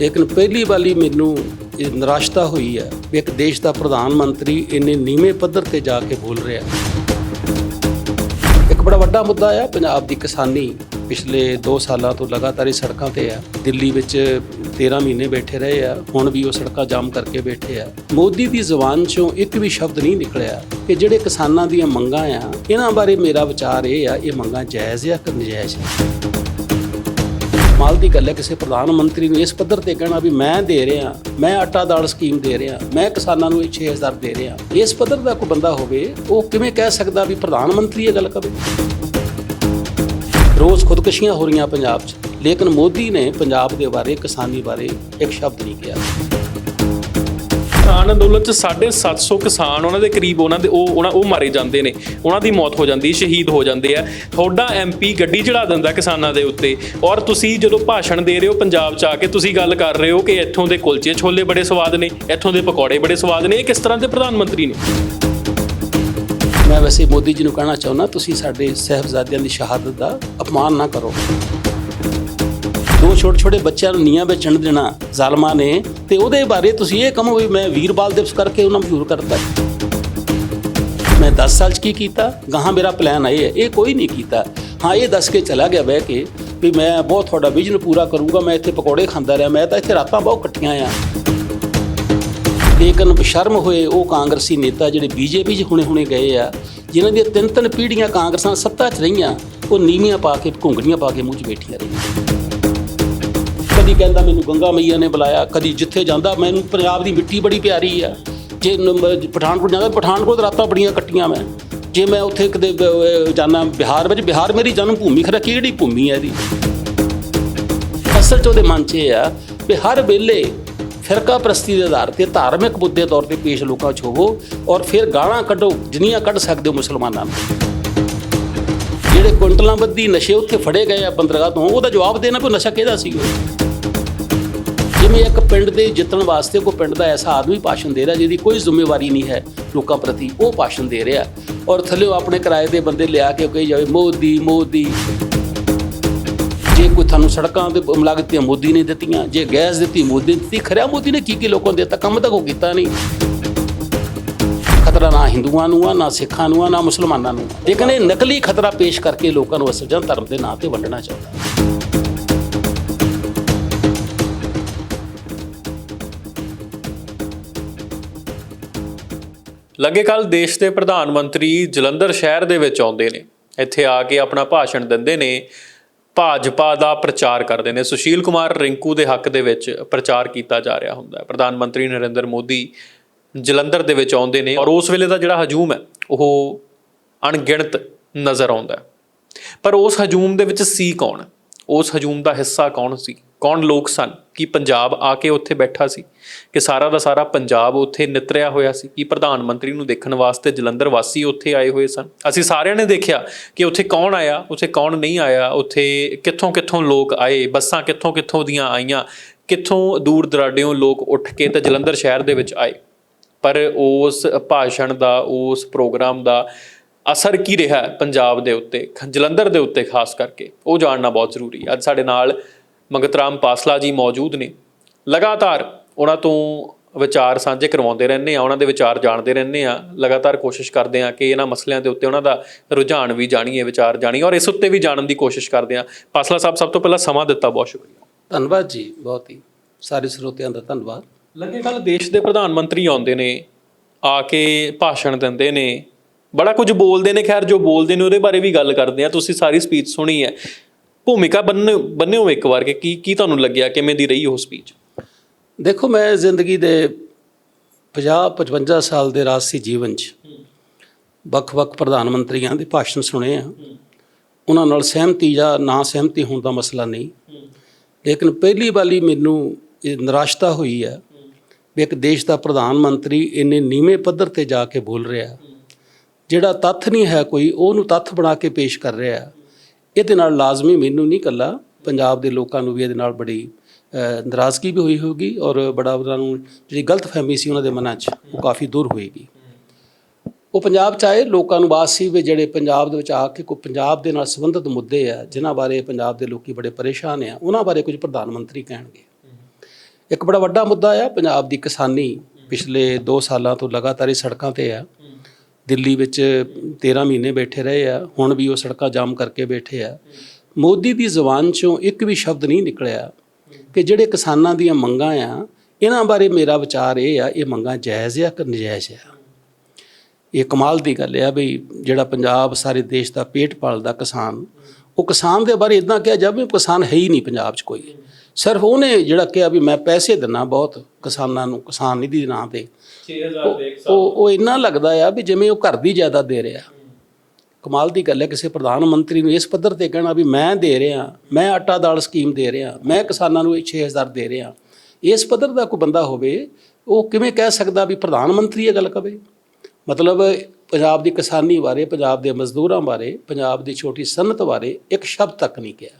ਲੇਕਿਨ ਪਹਿਲੀ ਵਾਲੀ ਮੈਨੂੰ ਇਹ ਨਿਰਾਸ਼ਤਾ ਹੋਈ ਹੈ ਵੀ ਇੱਕ ਦੇਸ਼ ਦਾ ਪ੍ਰਧਾਨ ਮੰਤਰੀ ਇੰਨੇ ਨੀਵੇਂ ਪੱਧਰ ਤੇ ਜਾ ਕੇ ਬੋਲ ਰਿਹਾ ਇੱਕ ਬੜਾ ਵੱਡਾ ਮੁੱਦਾ ਆ, ਪੰਜਾਬ ਦੀ ਕਿਸਾਨੀ ਪਿਛਲੇ 2 ਸਾਲਾਂ ਤੋਂ ਲਗਾਤਾਰ ਹੀ ਸੜਕਾਂ ਤੇ ਆ। ਦਿੱਲੀ ਵਿੱਚ 13 ਮਹੀਨੇ ਬੈਠੇ ਰਹੇ ਆ, ਹੁਣ ਵੀ ਉਹ ਸੜਕਾਂ ਜਾਮ ਕਰਕੇ ਬੈਠੇ ਆ। ਮੋਦੀ ਦੀ ਜ਼ੁਬਾਨ ਚੋਂ ਇੱਕ ਵੀ ਸ਼ਬਦ ਨਹੀਂ ਨਿਕਲਿਆ ਕਿ ਜਿਹੜੇ ਕਿਸਾਨਾਂ ਦੀਆਂ ਮੰਗਾਂ ਆ, ਇਹਨਾਂ ਬਾਰੇ ਮੇਰਾ ਵਿਚਾਰ ਇਹ ਆ, ਇਹ ਮੰਗਾਂ ਜਾਇਜ਼ ਆ ਕਿ ਨਜਾਇਜ਼ ਆ। ਮਾਲ ਦੀ ਗੱਲ ਹੈ ਕਿਸੇ ਪ੍ਰਧਾਨ ਮੰਤਰੀ ਨੂੰ ਇਸ ਪੱਧਰ ਤੇ ਕਹਿਣਾ ਵੀ ਮੈਂ ਦੇ ਰਿਹਾ, ਮੈਂ ਆਟਾ ਦਾਲ ਸਕੀਮ ਦੇ ਰਿਹਾ, ਮੈਂ ਕਿਸਾਨਾਂ ਨੂੰ ਇਹ 6000 ਦੇ ਰਿਹਾ। ਇਸ ਪੱਧਰ ਦਾ ਕੋਈ ਬੰਦਾ ਹੋਵੇ, ਉਹ ਕਿਵੇਂ ਕਹਿ ਸਕਦਾ ਵੀ ਪ੍ਰਧਾਨ ਮੰਤਰੀ ਇਹ ਗੱਲ ਕਰੇ ਰੋਜ਼ ਖੁਦਕੁਸ਼ੀਆਂ ਹੋ ਰਹੀਆਂ ਪੰਜਾਬ 'ਚ, ਲੇਕਿਨ ਮੋਦੀ ਨੇ ਪੰਜਾਬ ਦੇ ਬਾਰੇ, ਕਿਸਾਨੀ ਬਾਰੇ ਇੱਕ ਸ਼ਬਦ ਨਹੀਂ ਕਿਹਾ। ਕਿਸਾਨ ਅੰਦੋਲਨ ਚ 750 ਕਿਸਾਨ, ਉਹਨਾਂ ਦੇ ਕਰੀਬ ਉਹਨਾਂ ਦੇ ਉਹ ਉਹਨਾਂ ਉਹ ਮਾਰੇ ਜਾਂਦੇ ਨੇ। ਉਹਨਾਂ ਦੀ ਮੌਤ ਹੋ ਜਾਂਦੀ, ਸ਼ਹੀਦ ਹੋ ਜਾਂਦੇ ਆ। ਤੁਹਾਡਾ ਐਮਪੀ ਗੱਡੀ ਚੜਾ ਦਿੰਦਾ ਕਿਸਾਨਾਂ ਦੇ ਉੱਤੇ। ਔਰ ਤੁਸੀਂ ਜਦੋਂ ਭਾਸ਼ਣ ਦੇ ਰਹੇ ਹੋ ਪੰਜਾਬ ਚ ਆ ਕੇ, ਤੁਸੀਂ ਗੱਲ ਕਰ ਰਹੇ ਹੋ ਕਿ ਇੱਥੋਂ ਦੇ ਕੁਲਚੇ ਛੋਲੇ ਬੜੇ ਸਵਾਦ ਨੇ, ਇੱਥੋਂ ਦੇ ਪਕੌੜੇ ਬੜੇ ਸਵਾਦ ਨੇ। ਇਹ ਕਿਸ ਤਰ੍ਹਾਂ ਦੇ ਪ੍ਰਧਾਨ ਮੰਤਰੀ ਨੇ? ਮੈਂ ਵੈਸੇ ਮੋਦੀ ਜੀ ਨੂੰ ਕਹਿਣਾ ਚਾਹੁੰਦਾ, ਤੁਸੀਂ ਸਾਡੇ ਸਹਿਬਜ਼ਾਦਿਆਂ ਦੀ ਸ਼ਹਾਦਤ ਦਾ ਅਪਮਾਨ ਨਾ ਕਰੋ। ਦੋ ਛੋਟੇ ਛੋਟੇ ਬੱਚਿਆਂ ਨੂੰ ਨੀਹਾਂ ਵਿੱਚ ਚਣ ਦੇਣਾ ਜ਼ਾਲਮਾਂ ਨੇ ਤੇ ਉਹਦੇ ਬਾਰੇ ਤੁਸੀਂ ਇਹ ਕਹੋ ਵੀ ਮੈਂ ਵੀਰਬਾਲ ਦਿਵਸ ਕਰਕੇ ਉਹਨਾਂ ਮਸ਼ਹੂਰ ਕਰਤਾ। ਮੈਂ 10 ਸਾਲ ਚ ਕੀ ਕੀਤਾ? ਗਾਹਾਂ ਮੇਰਾ ਪਲਾਨ ਇਹ ਹੈ, ਇਹ ਕੋਈ ਨਹੀਂ ਕੀਤਾ। ਹਾਂ, ਇਹ ਦੱਸ ਕੇ ਚਲਾ ਗਿਆ ਬਹਿ ਕੇ ਵੀ ਮੈਂ ਬਹੁਤ ਤੁਹਾਡਾ ਵਿਜ਼ਨ ਪੂਰਾ ਕਰੂੰਗਾ, ਮੈਂ ਇੱਥੇ ਪਕੌੜੇ ਖਾਂਦਾ ਰਿਹਾ, ਮੈਂ ਤਾਂ ਇੱਥੇ ਰਾਤਾਂ ਬਹੁਤ ਕੱਟੀਆਂ ਆ ਲੇਕਿਨ ਬਸ਼ਰਮ ਹੋਏ ਉਹ ਕਾਂਗਰਸੀ ਨੇਤਾ ਜਿਹੜੇ ਬੀਜੇਪੀ 'ਚ ਹੁਣੇ-ਹੁਣੇ ਗਏ ਆ, ਜਿਨ੍ਹਾਂ ਦੀਆਂ ਤਿੰਨ ਤਿੰਨ ਪੀੜ੍ਹੀਆਂ ਕਾਂਗਰਸਾਂ ਸੱਤਾ 'ਚ ਰਹੀਆਂ, ਉਹ ਨੀਵੀਆਂ ਪਾ ਕੇ ਘੁੰਗੜੀਆਂ ਪਾ ਕੇ ਮੂੰਹ 'ਚ ਬੈਠੀਆਂ ਰਹੀਆਂ। ਕਦੀ ਕਹਿੰਦਾ ਮੈਨੂੰ ਗੰਗਾ ਮਈਆ ਨੇ ਬੁਲਾਇਆ, ਕਦੀ ਜਿੱਥੇ ਜਾਂਦਾ, ਮੈਨੂੰ ਪੰਜਾਬ ਦੀ ਮਿੱਟੀ ਬੜੀ ਪਿਆਰੀ ਆ। ਜੇ ਪਠਾਨਕੋਟ ਜਾਂਦਾ, ਪਠਾਨਕੋਟ ਰਾਤਾਂ ਬੜੀਆਂ ਕੱਟੀਆਂ ਮੈਂ। ਜੇ ਮੈਂ ਉੱਥੇ ਕਿਤੇ ਜਾਣਾ ਬਿਹਾਰ ਵਿੱਚ, ਬਿਹਾਰ ਮੇਰੀ ਜਨਮ ਭੂਮੀ ਖਰਾ ਕਿਹੜੀ ਭੂਮੀ ਹੈ ਇਹਦੀ? ਅਸਲ 'ਚ ਉਹਦੇ ਮਨ 'ਚ ਇਹ ਆ ਵੀ ਹਰ ਵੇਲੇ ਫਿਰਕਾ ਪ੍ਰਸਤੀ ਦੇ ਆਧਾਰ ਤੇ, ਧਾਰਮਿਕ ਮੁੱਦੇ ਤੌਰ ਤੇ ਪੇਸ਼ ਲੋਕਾਂ 'ਚ ਹੋਵੋ ਔਰ ਫਿਰ ਗਾਲਾਂ ਕੱਢੋ, ਜਿੰਨੀਆਂ ਕੱਢ ਸਕਦੇ ਹੋ ਮੁਸਲਮਾਨਾਂ ਨੂੰ। ਜਿਹੜੇ ਕੁੰਟਲਾਂ ਬੱਦੀ ਨਸ਼ੇ ਉੱਥੇ ਫੜੇ ਗਏ ਆ ਬੰਦਰਗਾਹ ਤੋਂ, ਉਹਦਾ ਜਵਾਬ ਦੇਣਾ ਕੋਈ ਨਸ਼ਾ ਕਿਹਦਾ ਸੀ ਉਹ? ਜਿਵੇਂ ਇੱਕ ਪਿੰਡ ਦੇ ਜਿੱਤਣ ਵਾਸਤੇ ਕੋਈ ਪਿੰਡ ਦਾ ਐਸਾ ਆਦਮੀ ਭਾਸ਼ਣ ਦੇ ਰਿਹਾ ਜਿਹਦੀ ਕੋਈ ਜ਼ਿੰਮੇਵਾਰੀ ਨਹੀਂ ਹੈ ਲੋਕਾਂ ਪ੍ਰਤੀ, ਉਹ ਭਾਸ਼ਣ ਦੇ ਰਿਹਾ। ਔਰ ਥੱਲੇ ਆਪਣੇ ਕਿਰਾਏ ਦੇ ਬੰਦੇ ਲਿਆ ਕੇ ਕਹੀ ਜਾਵੇ, ਮੋਦੀ ਮੋਦੀ। ਜੇ ਕੋਈ ਤੁਹਾਨੂੰ ਸੜਕਾਂ ਤੇ ਲਾਗਤ ਦਿੱਤੀਆਂ, ਮੋਦੀ ਨੇ ਦਿੱਤੀਆਂ, ਜੇ ਗੈਸ ਦਿੱਤੀ, ਮੋਦੀ ਨੇ ਦਿੱਤੀ, ਖਰਿਆ ਮੋਦੀ ਨੇ ਕੀ ਕੀ ਲੋਕਾਂ ਨੂੰ ਦਿੱਤਾ, ਕੰਮ ਤਾਂ ਕੋਈ ਕੀਤਾ ਨਹੀਂ। ਖਤਰਾ ਨਾ ਹਿੰਦੂਆਂ ਨੂੰ ਆ, ਨਾ ਸਿੱਖਾਂ ਨੂੰ ਆ, ਨਾ ਮੁਸਲਮਾਨਾਂ ਨੂੰ ਲੇਕਿਨ ਇਹ ਨਕਲੀ ਖਤਰਾ ਪੇਸ਼ ਕਰਕੇ ਲੋਕਾਂ ਨੂੰ ਅਸਲ ਜਨ ਧਰਮ ਦੇ ਨਾਂ ਤੇ ਵੰਡਣਾ ਚਾਹੁੰਦਾ। ਲੱਗੇ ਕੱਲ ਦੇਸ਼ ਦੇ ਪ੍ਰਧਾਨ ਮੰਤਰੀ ਜਲੰਧਰ ਸ਼ਹਿਰ ਦੇ ਵਿੱਚ ਆਉਂਦੇ ਨੇ। ਇੱਥੇ ਆ ਕੇ ਆਪਣਾ ਭਾਸ਼ਣ ਦਿੰਦੇ ਨੇ। ਭਾਜਪਾ ਦਾ ਪ੍ਰਚਾਰ ਕਰਦੇ ਨੇ। ਸੁਸ਼ੀਲ ਕੁਮਾਰ ਰਿੰਕੂ ਦੇ ਹੱਕ ਦੇ ਵਿੱਚ ਪ੍ਰਚਾਰ ਕੀਤਾ ਜਾ ਰਿਹਾ ਹੁੰਦਾ ਹੈ। ਪ੍ਰਧਾਨ ਮੰਤਰੀ ਨਰਿੰਦਰ ਮੋਦੀ ਜਲੰਧਰ ਦੇ ਵਿੱਚ ਆਉਂਦੇ ਨੇ ਔਰ ਉਸ ਵੇਲੇ ਦਾ ਜਿਹੜਾ ਹਜੂਮ ਹੈ, ਉਹ ਅਣਗਿਣਤ ਨਜ਼ਰ ਆਉਂਦਾ ਪਰ ਉਸ ਹਜੂਮ ਦੇ ਵਿੱਚ ਸੀ ਕੌਣ? ਉਸ ਹਜੂਮ ਦਾ ਹਿੱਸਾ ਕੌਣ ਸੀ? ਕੌਣ ਲੋਕ ਸਨ? ਕੀ ਪੰਜਾਬ ਆ ਕੇ ਉੱਥੇ ਬੈਠਾ ਸੀ? ਕਿ ਸਾਰਾ ਦਾ ਸਾਰਾ ਪੰਜਾਬ ਉੱਥੇ ਨਿਤਰਿਆ ਹੋਇਆ ਸੀ? ਕੀ ਪ੍ਰਧਾਨ ਮੰਤਰੀ ਨੂੰ ਦੇਖਣ ਵਾਸਤੇ ਜਲੰਧਰ ਵਾਸੀ ਉੱਥੇ ਆਏ ਹੋਏ ਸਨ? ਅਸੀਂ ਸਾਰਿਆਂ ਨੇ ਦੇਖਿਆ ਕਿ ਉੱਥੇ ਕੌਣ ਆਇਆ, ਉੱਥੇ ਕੌਣ ਨਹੀਂ ਆਇਆ, ਉੱਥੇ ਕਿੱਥੋਂ ਕਿੱਥੋਂ ਲੋਕ ਆਏ, ਬੱਸਾਂ ਕਿੱਥੋਂ ਕਿੱਥੋਂ ਦੀਆਂ ਆਈਆਂ, ਕਿੱਥੋਂ ਦੂਰ ਦਰਾਡਿਓਂ ਲੋਕ ਉੱਠ ਕੇ ਤੇ ਜਲੰਧਰ ਸ਼ਹਿਰ ਦੇ ਵਿੱਚ ਆਏ। ਪਰ ਉਸ ਭਾਸ਼ਣ ਦਾ, ਉਸ ਪ੍ਰੋਗਰਾਮ ਦਾ ਅਸਰ ਕੀ ਰਿਹਾ ਹੈ ਪੰਜਾਬ ਦੇ ਉੱਤੇ ਜਲੰਧਰ ਦੇ ਉੱਤੇ ਖਾਸ ਕਰਕੇ? ਉਹ ਜਾਣਨਾ ਬਹੁਤ ਜ਼ਰੂਰੀ ਹੈ। ਅੱਜ ਸਾਡੇ ਨਾਲ ਮੰਗਤ ਰਾਮ ਪਾਸਲਾ ਜੀ ਮੌਜੂਦ ਨੇ। ਲਗਾਤਾਰ ਉਹਨਾਂ ਤੋਂ ਵਿਚਾਰ ਸਾਂਝੇ ਕਰਵਾਉਂਦੇ ਰਹਿੰਦੇ ਆ ਉਹਨਾਂ ਦੇ ਵਿਚਾਰ ਜਾਣਦੇ ਰਹਿੰਦੇ ਆ ਲਗਾਤਾਰ ਕੋਸ਼ਿਸ਼ ਕਰਦੇ ਆ ਕਿ ਇਹਨਾਂ ਮਸਲਿਆਂ ਦੇ ਉੱਤੇ ਉਹਨਾਂ ਦਾ ਰੁਝਾਨ ਵੀ ਜਾਣੀਏ ਵਿਚਾਰ ਜਾਣੀਏ ਔਰ ਇਸ ਉੱਤੇ ਵੀ ਜਾਣਨ ਦੀ ਕੋਸ਼ਿਸ਼ ਕਰਦੇ ਆ ਪਾਸਲਾ ਸਾਹਿਬ ਸਭ ਤੋਂ ਪਹਿਲਾਂ ਸਮਾਂ ਦਿੱਤਾ ਬਹੁਤ ਸ਼ੁਕਰੀਆ। ਧੰਨਵਾਦ ਜੀ ਬਹੁਤ ਹੀ। ਸਾਰੇ ਸਰੋਤਿਆਂ ਦਾ ਧੰਨਵਾਦ। ਲੱਗੇ ਕੱਲ ਦੇਸ਼ ਦੇ ਪ੍ਰਧਾਨ ਮੰਤਰੀ ਆਉਂਦੇ ਨੇ ਆ ਕੇ ਭਾਸ਼ਣ ਦਿੰਦੇ ਨੇ ਬੜਾ ਕੁਝ ਬੋਲਦੇ ਨੇ, ਖੈਰ ਜੋ ਬੋਲਦੇ ਨੇ ਉਹਦੇ ਬਾਰੇ ਵੀ ਗੱਲ ਕਰਦੇ ਆ, ਤੁਸੀਂ ਸਾਰੀ ਸਪੀਚ ਸੁਣੀ ਹੈ। ਭੂਮਿਕਾ ਬੰਨ ਬੰਨਿਓ ਇੱਕ ਵਾਰ ਕਿ ਕੀ ਕੀ ਤੁਹਾਨੂੰ ਲੱਗਿਆ, ਕਿਵੇਂ ਦੀ ਰਹੀ ਉਹ ਸਪੀਚ ਦੇਖੋ, ਮੈਂ ਜ਼ਿੰਦਗੀ ਦੇ 50 55 ਸਾਲ ਦੇ ਰਾਜਸੀ ਜੀਵਨ 'ਚ ਵੱਖ-ਵੱਖ ਪ੍ਰਧਾਨ ਮੰਤਰੀਆਂ ਦੇ ਭਾਸ਼ਣ ਸੁਣੇ ਆ। ਉਹਨਾਂ ਨਾਲ ਸਹਿਮਤੀ ਜਾਂ ਨਾ ਸਹਿਮਤੀ ਹੋਣ ਦਾ ਮਸਲਾ ਨਹੀਂ। ਲੇਕਿਨ ਪਹਿਲੀ ਵਾਰੀ ਮੈਨੂੰ ਇਹ ਨਿਰਾਸ਼ਤਾ ਹੋਈ ਹੈ ਵੀ ਇੱਕ ਦੇਸ਼ ਦਾ ਪ੍ਰਧਾਨ ਮੰਤਰੀ ਇੰਨੇ ਨੀਵੇਂ ਪੱਧਰ ਤੇ ਜਾ ਕੇ ਬੋਲ ਰਿਹਾ। ਜਿਹੜਾ ਤੱਥ ਨਹੀਂ ਹੈ ਕੋਈ ਉਹਨੂੰ ਤੱਥ ਬਣਾ ਕੇ ਪੇਸ਼ ਕਰ ਰਿਹਾ ਇਹਦੇ ਨਾਲ ਲਾਜ਼ਮੀ ਮੈਨੂੰ ਨਹੀਂ ਕੱਲਾ ਪੰਜਾਬ ਦੇ ਲੋਕਾਂ ਨੂੰ ਵੀ ਇਹਦੇ ਨਾਲ ਬੜੀ ਅ, ਨਾਰਾਜ਼ਗੀ ਵੀ ਹੋਈ ਹੋਗੀ ਔਰ ਬੜਾ ਉਹਨਾਂ ਨੂੰ ਜਿਹੜੀ ਗਲਤਫਹਿਮੀ ਸੀ ਉਹਨਾਂ ਦੇ ਮਨਾਂ 'ਚ ਉਹ ਕਾਫੀ ਦੂਰ ਹੋਏਗੀ। ਉਹ ਪੰਜਾਬ 'ਚ ਆਏ ਲੋਕਾਂ ਨੂੰ ਬਾਤ ਸੀ ਵੀ ਜਿਹੜੇ ਪੰਜਾਬ ਦੇ ਵਿੱਚ ਆ ਕੇ ਕੋਈ ਪੰਜਾਬ ਦੇ ਨਾਲ ਸੰਬੰਧਿਤ ਮੁੱਦੇ ਆ ਜਿਨ੍ਹਾਂ ਬਾਰੇ ਪੰਜਾਬ ਦੇ ਲੋਕੀ ਬੜੇ ਪਰੇਸ਼ਾਨ ਆ ਉਹਨਾਂ ਬਾਰੇ ਕੁਝ ਪ੍ਰਧਾਨ ਮੰਤਰੀ ਕਹਿਣਗੇ। ਇੱਕ ਬੜਾ ਵੱਡਾ ਮੁੱਦਾ ਆ ਪੰਜਾਬ ਦੀ ਕਿਸਾਨੀ ਪਿਛਲੇ 2 ਸਾਲਾਂ ਤੋਂ ਲਗਾਤਾਰ ਹੀ ਸੜਕਾਂ ਤੇ ਆ। ਦਿੱਲੀ ਵਿੱਚ 13 ਮਹੀਨੇ ਬੈਠੇ ਰਹੇ ਆ, ਹੁਣ ਵੀ ਉਹ ਸੜਕਾਂ ਜਾਮ ਕਰਕੇ ਬੈਠੇ ਆ। ਮੋਦੀ ਦੀ ਜ਼ੁਬਾਨ ਚੋਂ ਇੱਕ ਵੀ ਸ਼ਬਦ ਨਹੀਂ ਨਿਕਲਿਆ ਕਿ ਜਿਹੜੇ ਕਿਸਾਨਾਂ ਦੀਆਂ ਮੰਗਾਂ ਆ, ਇਹਨਾਂ ਬਾਰੇ ਮੇਰਾ ਵਿਚਾਰ ਇਹ ਆ, ਇਹ ਮੰਗਾਂ ਜਾਇਜ਼ ਆ ਕਿ ਨਜਾਇਜ਼ ਆ? ਇਹ ਕਮਾਲ ਦੀ ਗੱਲ ਆ ਵੀ ਜਿਹੜਾ ਪੰਜਾਬ ਸਾਰੇ ਦੇਸ਼ ਦਾ ਪੇਟ ਪਾਲਦਾ ਕਿਸਾਨ, ਉਹ ਕਿਸਾਨ ਦੇ ਬਾਰੇ ਇਦਾਂ ਕਿਹਾ ਜਾਵੇ ਕਿਸਾਨ ਹੈ ਹੀ ਨਹੀਂ ਪੰਜਾਬ 'ਚ ਕੋਈ। ਸਿਰਫ ਉਹਨੇ ਜਿਹੜਾ ਕਿਹਾ ਵੀ ਮੈਂ ਪੈਸੇ ਦਿੰਨਾ ਬਹੁਤ ਕਿਸਾਨਾਂ ਨੂੰ ਕਿਸਾਨ ਨਿਧੀ ਦੇ ਨਾਂ ਤੇ। 6000 ਦੇ ਉਹ ਉਹ ਇੰਨਾ ਲੱਗਦਾ ਆ ਵੀ ਜਿਵੇਂ ਉਹ ਘਰ ਦੀ ਜਾਇਦਾਦ ਦੇ ਰਿਹਾ। ਕਮਾਲ ਦੀ ਗੱਲ ਹੈ ਕਿਸੇ ਪ੍ਰਧਾਨ ਮੰਤਰੀ ਨੂੰ ਇਸ ਪੱਧਰ ਤੇ ਕਹਿਣਾ ਵੀ ਮੈਂ ਦੇ ਰਿਹਾ ਮੈਂ ਆਟਾ ਦਾਲ ਸਕੀਮ ਦੇ ਰਿਹਾ ਮੈਂ ਕਿਸਾਨਾਂ ਨੂੰ 6000 ਦੇ ਰਿਹਾ। ਇਸ ਪੱਧਰ ਦਾ ਕੋਈ ਬੰਦਾ ਹੋਵੇ ਉਹ ਕਿਵੇਂ ਕਹਿ ਸਕਦਾ ਵੀ ਪ੍ਰਧਾਨ ਮੰਤਰੀ ਇਹ ਗੱਲ ਕਵੇ? ਮਤਲਬ ਪੰਜਾਬ ਦੀ ਕਿਸਾਨੀ ਬਾਰੇ ਪੰਜਾਬ ਦੇ ਮਜ਼ਦੂਰਾਂ ਬਾਰੇ ਪੰਜਾਬ ਦੀ ਛੋਟੀ ਸਨਅਤ ਬਾਰੇ ਇੱਕ ਸ਼ਬਦ ਤੱਕ ਨਹੀਂ ਕਿਹਾ।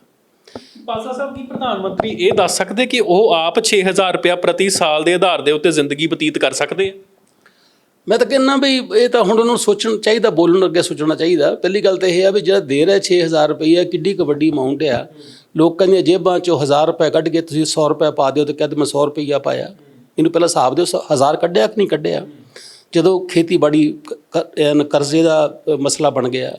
ਪਾਸਾ ਸਾਹਿਬ, ਕੀ ਪ੍ਰਧਾਨ ਮੰਤਰੀ ਇਹ ਦੱਸ ਸਕਦੇ ਕਿ ਉਹ ਆਪ 6000 ਰੁਪਇਆ ਪ੍ਰਤੀ ਸਾਲ ਦੇ ਆਧਾਰ ਦੇ ਉੱਤੇ ਜ਼ਿੰਦਗੀ ਬਤੀਤ ਕਰ ਸਕਦੇ ਆ? ਮੈਂ ਤਾਂ ਕਹਿੰਦਾ ਵੀ ਇਹ ਤਾਂ ਹੁਣ ਉਹਨੂੰ ਸੋਚਣ ਚਾਹੀਦਾ, ਬੋਲਣ ਅੱਗੇ ਸੋਚਣਾ ਚਾਹੀਦਾ। ਪਹਿਲੀ ਗੱਲ ਤਾਂ ਇਹ ਆ ਵੀ ਜਿਹੜਾ ਦੇ ਰਿਹਾ 6000 ਰੁਪਈਆ ਕਿੱਡੀ ਕੁ ਵੱਡੀ ਅਮਾਉਂਟ ਆ। ਲੋਕਾਂ ਦੀਆਂ ਜੇਬਾਂ ਚੋਂ 1000 ਰੁਪਏ ਕੱਢ ਕੇ ਤੁਸੀਂ 100 ਰੁਪਏ ਪਾ ਦਿਓ ਤੇ ਕਹਿੰਦੇ ਮੈਂ 100 ਰੁਪਈਆ ਪਾਇਆ। ਇਹਨੂੰ ਪਹਿਲਾਂ ਹਿਸਾਬ ਦਿਓ 1000 ਕੱਢਿਆ ਕਿ ਨਹੀਂ ਕੱਢਿਆ? ਜਦੋਂ ਖੇਤੀਬਾੜੀ ਕਰਜ਼ੇ ਦਾ ਮਸਲਾ ਬਣ ਗਿਆ,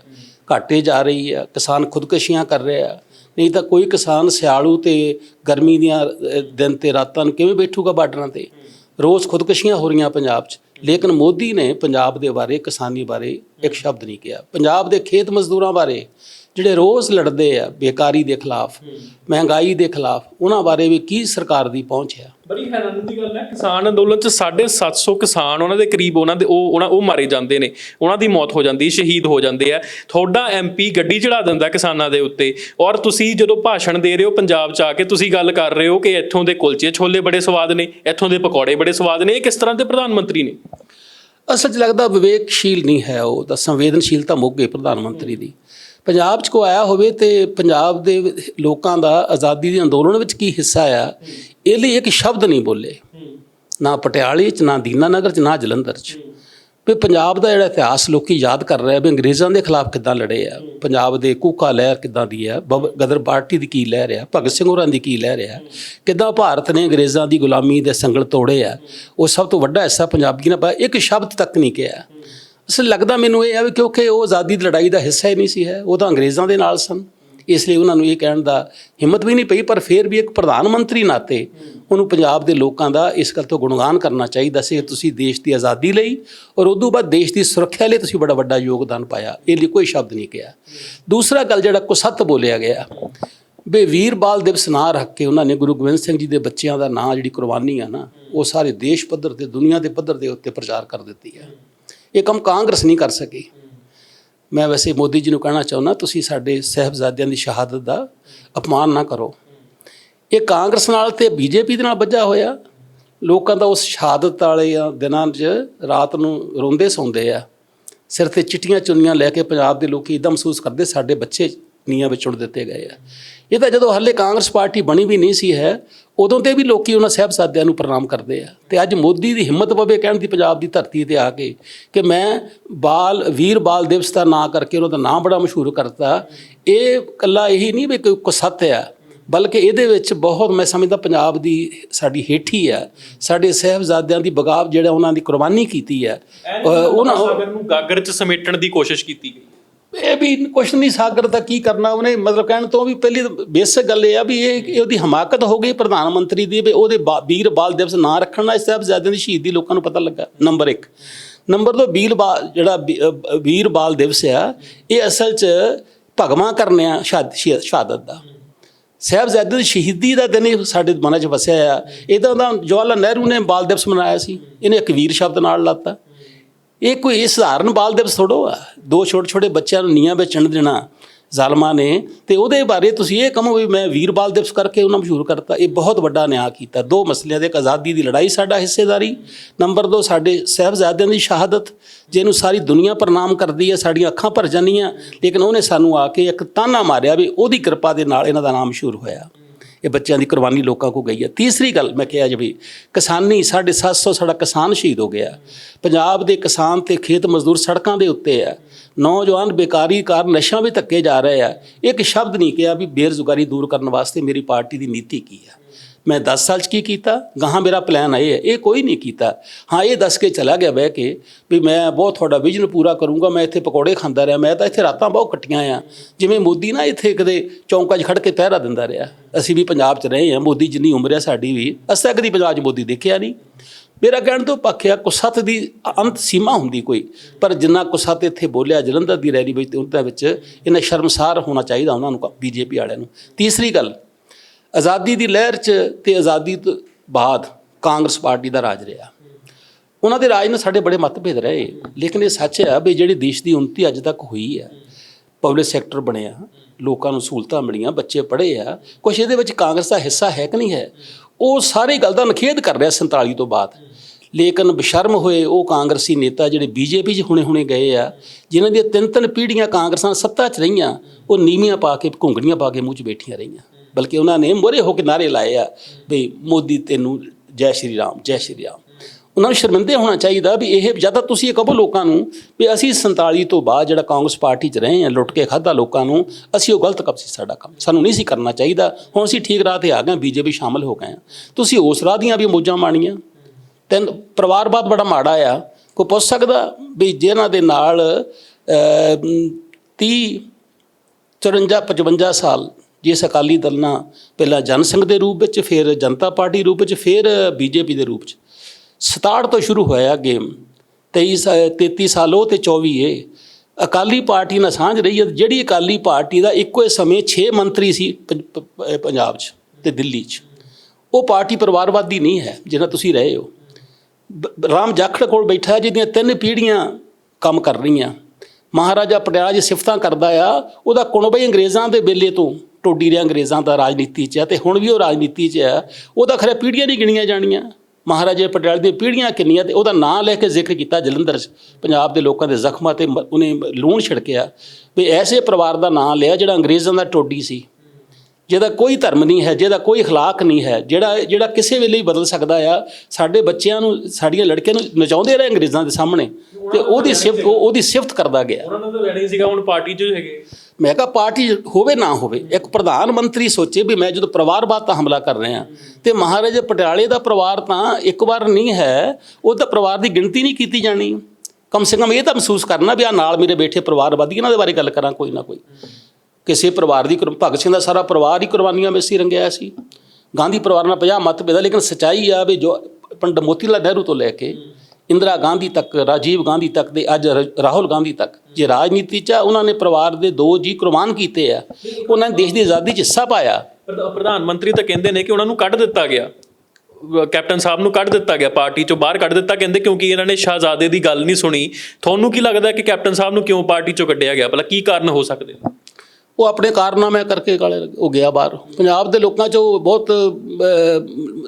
ਘਾਟੇ ਜਾ ਰਹੀ ਆ, ਕਿਸਾਨ ਖੁਦਕਸ਼ੀਆਂ ਕਰ ਰਿਹਾ। ਨਹੀਂ ਤਾਂ ਕੋਈ ਕਿਸਾਨ ਸਿਆਲੂ ਤੇ ਗਰਮੀ ਦੀਆਂ ਦਿਨ ਤੇ ਰਾਤਾਂ ਨੂੰ ਕਿਵੇਂ ਬੈਠੂਗਾ ਬਾਰਡਰਾਂ ਤੇ? ਰੋਜ਼ ਖੁਦਕਸ਼ੀਆਂ ਹੋ ਰਹੀਆਂ ਪੰਜਾਬ 'ਚ। ਲੇਕਿਨ ਮੋਦੀ ਨੇ ਪੰਜਾਬ ਦੇ ਬਾਰੇ, ਕਿਸਾਨੀ ਬਾਰੇ ਇੱਕ ਸ਼ਬਦ ਨਹੀਂ ਕਿਹਾ। ਪੰਜਾਬ ਦੇ ਖੇਤ ਮਜ਼ਦੂਰਾਂ ਬਾਰੇ ਜਿਹੜੇ ਰੋਜ਼ ਲੜਦੇ ਆ ਬੇਕਾਰੀ ਦੇ ਖਿਲਾਫ ਮਹਿੰਗਾਈ ਦੇ ਖਿਲਾਫ ਉਹਨਾਂ ਬਾਰੇ ਵੀ ਕੀ ਸਰਕਾਰ ਦੀ ਪਹੁੰਚ ਹੈ? ਬੜੀ ਹੈਰਾਨੀ ਦੀ ਗੱਲ ਹੈ ਕਿਸਾਨ ਅੰਦੋਲਨ ਚ 750 ਕਿਸਾਨ ਉਹਨਾਂ ਦੇ ਕਰੀਬ ਉਹਨਾਂ ਦੇ ਉਹ ਉਹਨਾਂ ਉਹ ਮਾਰੇ ਜਾਂਦੇ ਨੇ ਉਹਨਾਂ ਦੀ ਮੌਤ ਹੋ ਜਾਂਦੀ ਸ਼ਹੀਦ ਹੋ ਜਾਂਦੇ ਆ। ਤੁਹਾਡਾ ਐਮਪੀ ਗੱਡੀ ਚੜਾ ਦਿੰਦਾ ਕਿਸਾਨਾਂ ਦੇ ਉੱਤੇ ਔਰ ਤੁਸੀਂ ਜਦੋਂ ਭਾਸ਼ਣ ਦੇ ਰਹੇ ਹੋ ਪੰਜਾਬ ਚ ਆ ਕੇ ਤੁਸੀਂ ਗੱਲ ਕਰ ਰਹੇ ਹੋ ਕਿ ਇੱਥੋਂ ਦੇ ਕੁਲਚੇ ਛੋਲੇ ਬੜੇ ਸਵਾਦ ਨੇ ਇੱਥੋਂ ਦੇ ਪਕੌੜੇ ਬੜੇ ਸਵਾਦ ਨੇ ਇਹ ਕਿਸ ਤਰ੍ਹਾਂ ਦੇ ਪ੍ਰਧਾਨ ਮੰਤਰੀ ਨੇ? ਅਸਲ 'ਚ ਲੱਗਦਾ ਵਿਵੇਕਸ਼ੀਲ ਨਹੀਂ ਹੈ ਉਹ ਤਾਂ ਸੰਵੇਦਨਸ਼ੀਲਤਾ ਮੁੱਕ ਗਈ ਪ੍ਰਧਾਨ ਮੰਤਰੀ ਦੀ। ਪੰਜਾਬ 'ਚ ਕੋ ਆਇਆ ਹੋਵੇ ਤੇ ਪੰਜਾਬ ਦੇ ਲੋਕਾਂ ਦਾ ਆਜ਼ਾਦੀ ਦੇ ਅੰਦੋਲਨ ਵਿੱਚ ਕੀ ਹਿੱਸਾ ਆ, ਇਹ ਲਈ ਇੱਕ ਸ਼ਬਦ ਨਹੀਂ ਬੋਲੇ। ਨਾ ਪਟਿਆਲੇ 'ਚ, ਨਾ ਦੀਨਾਨਗਰ 'ਚ, ਨਾ ਜਲੰਧਰ 'ਚ। ਵੀ ਪੰਜਾਬ ਦਾ ਜਿਹੜਾ ਇਤਿਹਾਸ ਲੋਕੀ ਯਾਦ ਕਰ ਰਹੇ ਆ ਵੀ ਅੰਗਰੇਜ਼ਾਂ ਦੇ ਖਿਲਾਫ ਕਿੱਦਾਂ ਲੜੇ ਆ, ਪੰਜਾਬ ਦੇ ਕੂਕਾ ਲਹਿਰ ਕਿੱਦਾਂ ਦੀ ਆ, ਬਬ- ਗਦਰ ਪਾਰਟੀ ਦੀ ਕੀ ਲਹਿਰ ਆ, ਭਗਤ ਸਿੰਘ ਹੋਰਾਂ ਦੀ ਕੀ ਲਹਿਰ ਆ, ਕਿੱਦਾਂ ਭਾਰਤ ਨੇ ਅੰਗਰੇਜ਼ਾਂ ਦੀ ਗੁਲਾਮੀ ਦੇ ਸੰਗਲ ਤੋੜੇ ਆ, ਉਹ ਸਭ ਤੋਂ ਵੱਡਾ ਹਿੱਸਾ ਪੰਜਾਬੀ ਨੇ ਪਾਇਆ, ਇੱਕ ਸ਼ਬਦ ਤੱਕ ਨਹੀਂ ਕਿਹਾ। ਅਸਲ ਲੱਗਦਾ ਮੈਨੂੰ ਇਹ ਆ ਵੀ ਕਿਉਂਕਿ ਉਹ ਆਜ਼ਾਦੀ ਦੀ ਲੜਾਈ ਦਾ ਹਿੱਸਾ ਹੀ ਨਹੀਂ ਸੀ, ਹੈ। ਉਹ ਤਾਂ ਅੰਗਰੇਜ਼ਾਂ ਦੇ ਨਾਲ ਸਨ। ਇਸ ਲਈ ਉਹਨਾਂ ਨੂੰ ਇਹ ਕਹਿਣ ਦਾ ਹਿੰਮਤ ਵੀ ਨਹੀਂ ਪਈ, ਪਰ ਫਿਰ ਵੀ ਇੱਕ ਪ੍ਰਧਾਨ ਮੰਤਰੀ ਨਾਤੇ ਉਹਨੂੰ ਪੰਜਾਬ ਦੇ ਲੋਕਾਂ ਦਾ ਇਸ ਗੱਲ ਤੋਂ ਗੁਣਗਾਨ ਕਰਨਾ ਚਾਹੀਦਾ ਸੀ ਤੁਸੀਂ ਦੇਸ਼ ਦੀ ਆਜ਼ਾਦੀ ਲਈ ਔਰ ਉਦੋਂ ਬਾਅਦ ਦੇਸ਼ ਦੀ ਸੁਰੱਖਿਆ ਲਈ ਤੁਸੀਂ ਬੜਾ ਵੱਡਾ ਯੋਗਦਾਨ ਪਾਇਆ। ਇਹ ਲਈ ਕੋਈ ਸ਼ਬਦ ਨਹੀਂ ਕਿਹਾ। ਦੂਸਰਾ ਗੱਲ ਜਿਹੜਾ ਕੁਸੱਤ ਬੋਲਿਆ ਗਿਆ ਬੇ ਵੀਰ ਬਾਲ ਦਿਵਸ ਨਾਂ ਰੱਖ ਕੇ ਉਹਨਾਂ ਨੇ ਗੁਰੂ ਗੋਬਿੰਦ ਸਿੰਘ ਜੀ ਦੇ ਬੱਚਿਆਂ ਦਾ ਨਾਂ ਜਿਹੜੀ ਕੁਰਬਾਨੀ ਆ ਨਾ, ਉਹ ਸਾਰੇ ਦੇਸ਼ ਪੱਧਰ ਤੇ, ਦੁਨੀਆ ਦੇ ਪੱਧਰ ਦੇ ਉੱਤੇ ਪ੍ਰਚਾਰ ਕਰ ਦਿੱਤੀ ਹੈ। ਇਹ ਕੰਮ ਕਾਂਗਰਸ ਨਹੀਂ ਕਰ ਸਕੀ। ਮੈਂ ਵੈਸੇ ਮੋਦੀ ਜੀ ਨੂੰ ਕਹਿਣਾ ਚਾਹੁੰਦਾ, ਤੁਸੀਂ ਸਾਡੇ ਸਹਿਬਜ਼ਾਦਿਆਂ ਦੀ ਸ਼ਹਾਦਤ ਦਾ ਅਪਮਾਨ ਨਾ ਕਰੋ। ਇਹ ਕਾਂਗਰਸ ਨਾਲ ਤੇ ਬੀਜੇਪੀ ਦੇ ਨਾਲ ਵੱਜਾ ਹੋਇਆ। ਲੋਕਾਂ ਦਾ ਉਸ ਸ਼ਹਾਦਤ ਵਾਲੇ ਦਿਨਾਂ 'ਚ ਰਾਤ ਨੂੰ ਰੋਂਦੇ ਸੌਂਦੇ ਆ। ਸਿਰ ਤੇ ਚਿੱਟੀਆਂ ਚੁੰਨੀਆਂ ਲੈ ਕੇ ਪੰਜਾਬ ਦੇ ਲੋਕੀ ਇਦਾਂ ਮਹਿਸੂਸ ਕਰਦੇ, ਸਾਡੇ ਬੱਚੇ ਨੀਆਂ ਵਿੱਚ ਚੁਣ ਦਿੱਤੇ ਗਏ ਆ। ਇਹ ਤਾਂ ਜਦੋਂ ਹੱਲੇ ਕਾਂਗਰਸ ਪਾਰਟੀ ਬਣੀ ਵੀ ਨਹੀਂ ਸੀ ਹੈ ਉਦੋਂ ਤੇ ਵੀ ਲੋਕੀ ਉਹਨਾਂ ਸਾਹਿਬਜ਼ਾਦਿਆਂ ਨੂੰ ਪ੍ਰਣਾਮ ਕਰਦੇ ਆ। ਤੇ ਅੱਜ ਮੋਦੀ ਦੀ ਹਿੰਮਤ ਪਵੇ ਕਹਿਣ ਦੀ ਪੰਜਾਬ ਦੀ ਧਰਤੀ ਤੇ ਆ ਕੇ ਕਿ ਮੈਂ ਬਾਲ ਵੀਰ ਬਾਲ ਦਿਵਸ ਦਾ ਨਾਂ ਕਰਕੇ ਉਹਨਾਂ ਦਾ ਨਾਮ ਬੜਾ ਮਸ਼ਹੂਰ ਕਰਤਾ। ਇਹ ਕੱਲਾ ਇਹੀ ਨਹੀਂ ਵੀ ਕੋਈ ਕੁਸੱਤ ਆ ਬਲਕਿ ਇਹਦੇ ਵਿੱਚ ਬਹੁਤ ਮੈਂ ਸਮਝਦਾ ਪੰਜਾਬ ਦੀ ਸਾਡੀ ਹੇਠੀ ਆ। ਸਾਡੇ ਸਾਹਿਬਜ਼ਾਦਿਆਂ ਦੀ ਬਗਾਵ ਜਿਹੜਾ ਉਹਨਾਂ ਦੀ ਕੁਰਬਾਨੀ ਕੀਤੀ ਹੈ ਉਹਨਾਂ ਨੂੰ ਗਾਗਰ ਚ ਸਮੇਟਣ ਦੀ ਕੋਸ਼ਿਸ਼ ਕੀਤੀ ਗਈ। ਇਹ ਵੀ ਕੁਛ ਨਹੀਂ, ਸਾਗਰ ਦਾ ਕੀ ਕਰਨਾ ਉਹਨੇ? ਮਤਲਬ ਕਹਿਣ ਤੋਂ ਵੀ ਪਹਿਲੀ ਬੇਸਿਕ ਗੱਲ ਇਹ ਆ ਵੀ ਇਹ ਉਹਦੀ ਹਮਾਕਤ ਹੋ ਗਈ ਪ੍ਰਧਾਨ ਮੰਤਰੀ ਦੀ, ਵੀ ਉਹਦੇ ਬਾ- ਵੀਰ ਬਾਲ ਦਿਵਸ ਨਾਂ ਰੱਖਣ ਨਾਲ ਸਾਹਿਬਜ਼ਾਦਿਆਂ ਦੀ ਸ਼ਹੀਦੀ ਲੋਕਾਂ ਨੂੰ ਪਤਾ ਲੱਗਾ। ਨੰਬਰ 1 ਨੰਬਰ 2 ਵੀਰ ਬਾਲ ਜਿਹੜਾ ਵੀਰ ਬਾਲ ਦਿਵਸ ਆ, ਇਹ ਅਸਲ 'ਚ ਭਗਵਾਂ ਕਰਨਿਆ ਸ਼ਹਾਦ- ਸ਼ਹਾਦਤ ਦਾ। ਸਾਹਿਬਜ਼ਾਦੇ ਦੀ ਸ਼ਹੀਦੀ ਦਾ ਦਿਨ ਹੀ ਸਾਡੇ ਮਨਾਂ 'ਚ ਵਸਿਆ ਆ। ਇਹਦਾ ਦਾ ਜਵਾਹਰ ਲਾਲ ਨਹਿਰੂ ਨੇ ਬਾਲ ਦਿਵਸ ਮਨਾਇਆ ਸੀ। ਇਹਨੇ ਇੱਕ ਵੀਰ ਸ਼ਬਦ ਨਾਲ ਲਾਤਾ। ਇਹ ਕੋਈ ਸਧਾਰਨ ਬਾਲ ਦਿਵਸ ਥੋੜੋ ਆ ਦੋ ਛੋਟੇ ਛੋਟੇ ਬੱਚਿਆਂ ਨੂੰ ਨੀਹਾਂ ਵਿੱਚ ਚਿਣ ਦੇਣਾ ਜ਼ਾਲਮਾਂ ਨੇ ਤੇ ਉਹਦੇ ਬਾਰੇ ਤੁਸੀਂ ਇਹ ਕਹੋ ਵੀ ਮੈਂ ਵੀਰ ਬਾਲ ਦਿਵਸ ਕਰਕੇ ਉਹਨਾਂ ਮਸ਼ਹੂਰ ਕਰਤਾ। ਇਹ ਬਹੁਤ ਵੱਡਾ ਨਿਆਂ ਕੀਤਾ। ਦੋ ਮਸਲਿਆਂ ਦੇ ਇੱਕ ਆਜ਼ਾਦੀ ਦੀ ਲੜਾਈ ਸਾਡਾ ਹਿੱਸੇਦਾਰੀ। ਨੰਬਰ 2 ਸਾਡੇ ਸਾਹਿਬਜ਼ਾਦਿਆਂ ਦੀ ਸ਼ਹਾਦਤ, ਜਿਹਨੂੰ ਸਾਰੀ ਦੁਨੀਆ ਪ੍ਰਣਾਮ ਕਰਦੀ ਹੈ, ਸਾਡੀਆਂ ਅੱਖਾਂ ਭਰ ਜਾਂਦੀਆਂ, ਲੇਕਿਨ ਉਹਨੇ ਸਾਨੂੰ ਆ ਕੇ ਇੱਕ ਤਾਨਾ ਮਾਰਿਆ ਵੀ ਉਹਦੀ ਕਿਰਪਾ ਦੇ ਨਾਲ ਇਹਨਾਂ ਦਾ ਨਾਮ ਮਸ਼ਹੂਰ ਹੋਇਆ। ਇਹ ਬੱਚਿਆਂ ਦੀ ਕੁਰਬਾਨੀ ਲੋਕਾਂ ਕੋ ਗਈ ਹੈ। ਤੀਸਰੀ ਗੱਲ ਮੈਂ ਕਿਹਾ ਜੀ ਵੀ ਕਿਸਾਨੀ 750 ਸਾਡਾ ਕਿਸਾਨ ਸ਼ਹੀਦ ਹੋ ਗਿਆ। ਪੰਜਾਬ ਦੇ ਕਿਸਾਨ ਤੇ ਖੇਤ ਮਜ਼ਦੂਰ ਸੜਕਾਂ ਦੇ ਉੱਤੇ ਆ ਨੌਜਵਾਨ ਬੇਕਾਰੀ ਕਾਰਨ ਨਸ਼ਿਆਂ ਵੀ ਧੱਕੇ ਜਾ ਰਹੇ ਆ। ਇੱਕ ਸ਼ਬਦ ਨਹੀਂ ਕਿਹਾ ਵੀ ਬੇਰੁਜ਼ਗਾਰੀ ਦੂਰ ਕਰਨ ਵਾਸਤੇ ਮੇਰੀ ਪਾਰਟੀ ਦੀ ਨੀਤੀ ਕੀ ਆ ਮੈਂ 10 ਸਾਲ 'ਚ ਕੀ ਕੀਤਾ? ਗਾਹਾਂ ਮੇਰਾ ਪਲਾਨ ਇਹ ਹੈ। ਇਹ ਕੋਈ ਨਹੀਂ ਕੀਤਾ। ਹਾਂ, ਇਹ ਦੱਸ ਕੇ ਚਲਾ ਗਿਆ ਬਹਿ ਕੇ ਵੀ ਮੈਂ ਬਹੁਤ ਤੁਹਾਡਾ ਵਿਜ਼ਨ ਪੂਰਾ ਕਰੂੰਗਾ। ਮੈਂ ਇੱਥੇ ਪਕੌੜੇ ਖਾਂਦਾ ਰਿਹਾ। ਮੈਂ ਤਾਂ ਇੱਥੇ ਰਾਤਾਂ ਬਹੁਤ ਕੱਟੀਆਂ ਆ। ਜਿਵੇਂ ਮੋਦੀ ਨਾ ਇੱਥੇ ਕਦੇ ਚੌਂਕਾਂ 'ਚ ਖੜ ਕੇ ਪਹਿਰਾ ਦਿੰਦਾ ਰਿਹਾ। ਅਸੀਂ ਵੀ ਪੰਜਾਬ 'ਚ ਰਹੇ ਹਾਂ। ਮੋਦੀ ਜਿੰਨੀ ਉਮਰ ਹੈ ਸਾਡੀ ਵੀ। ਅਸੀਂ ਤਾਂ ਕਦੀ ਪੰਜਾਬ 'ਚ ਮੋਦੀ ਦੇਖਿਆ ਨਹੀਂ। ਮੇਰਾ ਕਹਿਣ ਤੋਂ ਪੱਖ ਆ, ਕੁਸਤ ਦੀ ਅੰਤ ਸੀਮਾ ਹੁੰਦੀ ਕੋਈ। ਪਰ ਜਿੰਨਾ ਕੁਸਤ ਇੱਥੇ ਬੋਲਿਆ, ਜਲੰਧਰ ਦੀ ਰੈਲੀ ਵਿੱਚ, ਤੇ ਉਹਨਾਂ ਵਿੱਚ ਇਹਨਾਂ ਸ਼ਰਮਸਾਰ ਹੋਣਾ ਚਾਹੀਦਾ ਉਹਨਾਂ ਨੂੰ, ਬੀਜੇਪੀ ਵਾਲਿਆਂ ਨੂੰ। ਤੀਸਰੀ ਗੱਲ ਆਜ਼ਾਦੀ ਦੀ ਲਹਿਰ 'ਚ ਤੇ ਆਜ਼ਾਦੀ ਤੋਂ ਬਾਅਦ ਕਾਂਗਰਸ ਪਾਰਟੀ ਦਾ ਰਾਜ ਰਿਹਾ। ਉਹਨਾਂ ਦੇ ਰਾਜ ਨਾਲ ਸਾਡੇ ਬੜੇ ਮਤਭੇਦ ਰਹੇ। ਲੇਕਿਨ ਇਹ ਸੱਚ ਹੈ ਵੀ ਜਿਹੜੀ ਦੇਸ਼ ਦੀ ਉન્નਤੀ ਅੱਜ ਤੱਕ ਹੋਈ ਹੈ ਪਬਲਿਕ ਸੈਕਟਰ ਬਣਿਆ, ਲੋਕਾਂ ਨੂੰ ਸਹੂਲਤਾਂ ਮਿਲੀਆਂ, ਬੱਚੇ ਪੜ੍ਹੇ ਆ, ਕੁਛ ਇਹਦੇ ਵਿੱਚ ਕਾਂਗਰਸ ਦਾ ਹਿੱਸਾ ਹੈ ਕਿ ਨਹੀਂ ਹੈ, ਉਹ ਸਾਰੀ ਗੱਲ ਦਾ ਨਖੇਧ ਕਰ ਰਿਹਾ 47 ਤੋਂ ਬਾਅਦ। ਲੇਕਿਨ ਬਸ਼ਰਮ ਹੋਏ ਉਹ ਕਾਂਗਰਸੀ ਨੇਤਾ ਜਿਹੜੇ ਬੀਜੇਪੀ 'ਚ ਹੁਣੇ-ਹੁਣੇ ਗਏ ਆ, ਜਿਨ੍ਹਾਂ ਦੀਆਂ ਤਿੰਨ ਤਿੰਨ ਪੀੜ੍ਹੀਆਂ ਕਾਂਗਰਸਾਂ ਸੱਤਾ 'ਚ ਰਹੀਆਂ, ਉਹ ਨੀਵੀਆਂ ਪਾ ਕੇ ਘੁੰਗੜੀਆਂ ਪਾ ਕੇ ਮੂੰਹ 'ਚ ਬੈਠੀਆਂ ਰਹੀਆਂ। ਬਲਕਿ ਉਹਨਾਂ ਨੇ ਮੋਰੇ ਹੋ ਕੇ ਨਾਰੇ ਲਾਏ ਆ ਵੀ ਮੋਦੀ ਤੈਨੂੰ ਜੈ ਸ਼੍ਰੀ ਰਾਮ ਜੈ ਸ਼੍ਰੀ ਰਾਮ। ਉਹਨਾਂ ਨੂੰ ਸ਼ਰਮਿੰਦੇ ਹੋਣਾ ਚਾਹੀਦਾ ਵੀ ਇਹ ਜ਼ਿਆਦਾ ਤੁਸੀਂ ਇਹ ਕਹੋ ਲੋਕਾਂ ਨੂੰ ਵੀ ਅਸੀਂ 47 ਤੋਂ ਬਾਅਦ ਜਿਹੜਾ ਕਾਂਗਰਸ ਪਾਰਟੀ 'ਚ ਰਹੇ ਹਾਂ ਲੁੱਟ ਕੇ ਖਾਦਾ ਲੋਕਾਂ ਨੂੰ ਅਸੀਂ ਉਹ ਗਲਤ ਕੰਮ ਸੀ ਸਾਡਾ ਕੰਮ। ਸਾਨੂੰ ਨਹੀਂ ਸੀ ਕਰਨਾ ਚਾਹੀਦਾ। ਹੁਣ ਅਸੀਂ ਠੀਕ ਰਾਹ ਤੇ ਆ ਗਏ ਬੀਜੇਪੀ ਸ਼ਾਮਲ ਹੋ ਗਏ ਹਾਂ। ਤੁਸੀਂ ਉਸ ਰਾਹ ਦੀਆਂ ਵੀ ਮੋਜਾਂ ਮਾਣੀਆਂ। ਤੈਨ ਪਰਿਵਾਰਵਾਦ ਬੜਾ ਮਾੜਾ ਆ। ਕੋਈ ਪੁੱਛ ਸਕਦਾ ਵੀ ਜਿਹਨਾਂ ਦੇ ਨਾਲ ਅਹ, 30 54 55 ਸਾਲ ਜਿਸ ਅਕਾਲੀ ਦਲ ਨਾਲ ਪਹਿਲਾਂ ਜਨ ਸਿੰਘ ਦੇ ਰੂਪ ਵਿੱਚ, ਫਿਰ ਜਨਤਾ ਪਾਰਟੀ ਰੂਪ ਵਿੱਚ, ਫਿਰ ਬੀਜੇਪੀ ਦੇ ਰੂਪ ਵਿੱਚ। 67 ਤੋਂ ਸ਼ੁਰੂ ਹੋਇਆ ਗੇਮ। 23 ਸਾ- 33 ਸਾਲ ਉਹ ਤੇ 24 ਇਹ। ਅਕਾਲੀ ਪਾਰਟੀ ਨਾਲ ਸਾਂਝ ਰਹੀ ਹੈ ਜਿਹੜੀ ਅਕਾਲੀ ਪਾਰਟੀ ਦਾ ਇੱਕੋ ਹੀ ਸਮੇਂ 6 ਮੰਤਰੀ ਸੀ ਪੰਜ- ਪ- ਪੰਜਾਬ 'ਚ ਤੇ ਦਿੱਲੀ 'ਚ। ਉਹ ਪਾਰਟੀ ਪਰਿਵਾਰਵਾਦੀ ਨਹੀਂ ਹੈ ਜਿਹਨਾਂ ਤੁਸੀਂ ਰਹੇ ਹੋ। ਬ- ਰਾਮ ਜਾਖੜ ਕੋਲ ਬੈਠਾ ਜਿਹਦੀਆਂ ਤਿੰਨ ਪੀੜ੍ਹੀਆਂ ਕੰਮ ਕਰ ਰਹੀਆਂ। ਮਹਾਰਾਜਾ ਪਟਿਆਲਾ ਜੀ ਸਿਫਤਾਂ ਕਰਦਾ ਆ, ਉਹਦਾ ਕੁਣਬਈ ਅੰਗਰੇਜ਼ਾਂ ਦੇ ਵੇਲੇ ਤੋਂ ਟੋਡੀ ਰਿਆ ਅੰਗਰੇਜ਼ਾਂ ਦਾ ਰਾਜਨੀਤੀ 'ਚ ਆ ਤੇ ਹੁਣ ਵੀ ਉਹ ਰਾਜਨੀਤੀ 'ਚ ਆ ਉਹਦਾ ਖਰੇ ਪੀੜ੍ਹੀਆਂ ਨਹੀਂ ਗਿਣੀਆਂ ਜਾਣੀਆਂ ਮਹਾਰਾਜਾ ਪਟਿਆਲਾ ਦੀਆਂ ਪੀੜ੍ਹੀਆਂ ਕਿੰਨੀਆਂ ਤੇ ਉਹਦਾ ਨਾਂ ਲੈ ਕੇ ਜ਼ਿਕਰ ਕੀਤਾ ਜਲੰਧਰ 'ਚ ਪੰਜਾਬ ਦੇ ਲੋਕਾਂ ਦੇ ਜ਼ਖਮਾਂ ਤੇ ਮ- ਉਹਨੇ ਲੂਣ ਛਿੜਕਿਆ ਵੀ ਐਸੇ ਪਰਿਵਾਰ ਦਾ ਨਾਂ ਲਿਆ ਜਿਹੜਾ ਅੰਗਰੇਜ਼ਾਂ ਦਾ ਟੋਡੀ ਸੀ ਜਿਹਦਾ ਕੋਈ ਧਰਮ ਨਹੀਂ ਹੈ ਜਿਹਦਾ ਕੋਈ اخلاق ਨਹੀਂ ਹੈ ਜਿਹੜਾ ਜਿਹੜਾ ਕਿਸੇ ਵੇਲੇ ਹੀ ਬਦਲ ਸਕਦਾ ਆ ਸਾਡੇ ਬੱਚਿਆਂ ਨੂੰ ਸਾਡੀਆਂ ਲੜਕੀਆਂ ਨੂੰ ਨਚਾਉਂਦੇ ਰਹੇ ਅੰਗਰੇਜ਼ਾਂ ਦੇ ਸਾਹਮਣੇ ਤੇ ਉਹਦੀ ਸਿਫਤ ਉਹ- ਉਹਦੀ ਸਿਫਤ ਕਰਦਾ ਗਿਆ ਉਹਨਾਂ ਨੂੰ ਤਾਂ ਲੈਣਾ ਹੀ ਸੀਗਾ ਹੁਣ ਪਾਰਟੀ 'ਚ ਹੈਗੇ ਮੈਂ ਕਿਹਾ ਪਾਰਟੀ ਹੋਵੇ ਨਾ ਹੋਵੇ, ਇੱਕ ਪ੍ਰਧਾਨ ਮੰਤਰੀ ਸੋਚੇ ਵੀ ਮੈਂ ਜਦੋਂ ਪਰਿਵਾਰਵਾਦ ਤਾਂ ਹਮਲਾ ਕਰ ਰਿਹਾ, ਤੇ ਮਹਾਰਾਜਾ ਪਟਿਆਲੇ ਦਾ ਪਰਿਵਾਰ ਤਾਂ ਇੱਕ ਵਾਰ ਨਹੀਂ ਹੈ, ਉਹ ਤਾਂ ਪਰਿਵਾਰ ਦੀ ਗਿਣਤੀ ਨਹੀਂ ਕੀਤੀ ਜਾਣੀ। ਕਮ ਸੇ ਕਮ ਇਹ ਤਾਂ ਮਹਿਸੂਸ ਕਰਨਾ ਵੀ ਆ ਨਾਲ ਮੇਰੇ ਬੈਠੇ ਪਰਿਵਾਰਵਾਦੀ, ਇਹਨਾਂ ਦੇ ਬਾਰੇ ਗੱਲ ਕਰਾਂ ਕੋਈ ਨਾ ਕੋਈ। ਕਿਸੇ ਪਰਿਵਾਰ ਦੀ ਕੁਰ- ਭਗਤ ਸਿੰਘ ਦਾ ਸਾਰਾ ਪਰਿਵਾਰ ਹੀ ਕੁਰਬਾਨੀਆਂ ਵਿੱਚ ਸੀ, ਰੰਗਿਆ ਸੀ। ਗਾਂਧੀ ਪਰਿਵਾਰ ਨਾਲ 50 ਮਤਭੇਦ ਆ ਲੇਕਿਨ ਸਚਾਈ ਆ ਵੀ ਜੋ ਪੰਡਤ ਮੋਤੀ ਲਾਲ ਨਹਿਰੂ ਤੋਂ ਲੈ ਕੇ ਇੰਦਰਾ ਗਾਂਧੀ ਤੱਕ ਰਾਜੀਵ ਗਾਂਧੀ ਤੱਕ ਤੇ ਅੱਜ ਰਾਹੁਲ ਗਾਂਧੀ ਤੱਕ। ਜੇ ਰਾਜਨੀਤੀ ਚ ਉਹਨਾਂ ਨੇ ਪਰਿਵਾਰ ਦੇ ਦੋ ਜੀ ਕੁਰਬਾਨ ਕੀਤੇ ਆ। ਉਹਨਾਂ ਨੇ ਦੇਸ਼ ਦੀ ਆਜ਼ਾਦੀ ਚ ਹਿੱਸਾ ਪਾਇਆ। ਪ੍ਰਧ- ਪ੍ਰਧਾਨ ਮੰਤਰੀ ਤਾਂ ਕਹਿੰਦੇ ਨੇ ਕਿ ਉਹਨਾਂ ਨੂੰ ਕੱਢ ਦਿੱਤਾ ਗਿਆ। ਕੈਪਟਨ ਸਾਹਿਬ ਨੂੰ ਕੱਢ ਦਿੱਤਾ ਗਿਆ ਪਾਰਟੀ ਚੋਂ ਬਾਹਰ ਕੱਢ ਦਿੱਤਾ। ਕਹਿੰਦੇ ਕਿਉਂਕਿ ਇਹਨਾਂ ਨੇ ਸ਼ahਜ਼ਾਦੇ ਦੀ ਗੱਲ ਨਹੀਂ ਸੁਣੀ। ਤੁਹਾਨੂੰ ਕੀ ਲੱਗਦਾ ਕਿ ਕੈਪਟਨ ਸਾਹਿਬ ਨੂੰ ਕਿਉਂ ਪਾਰਟੀ ਚੋਂ ਕੱਢਿਆ ਗਿਆ? ਭਲਾ ਕੀ ਕਾਰਨ ਹੋ ਸਕਦੇ ਉਹ ਆਪਣੇ ਕਾਰਨਾਮੇ ਕਰਕੇ ਉਹ ਗਿਆ ਬਾਹਰ। ਪੰਜਾਬ ਦੇ ਲੋਕਾਂ 'ਚ ਉਹ ਬਹੁਤ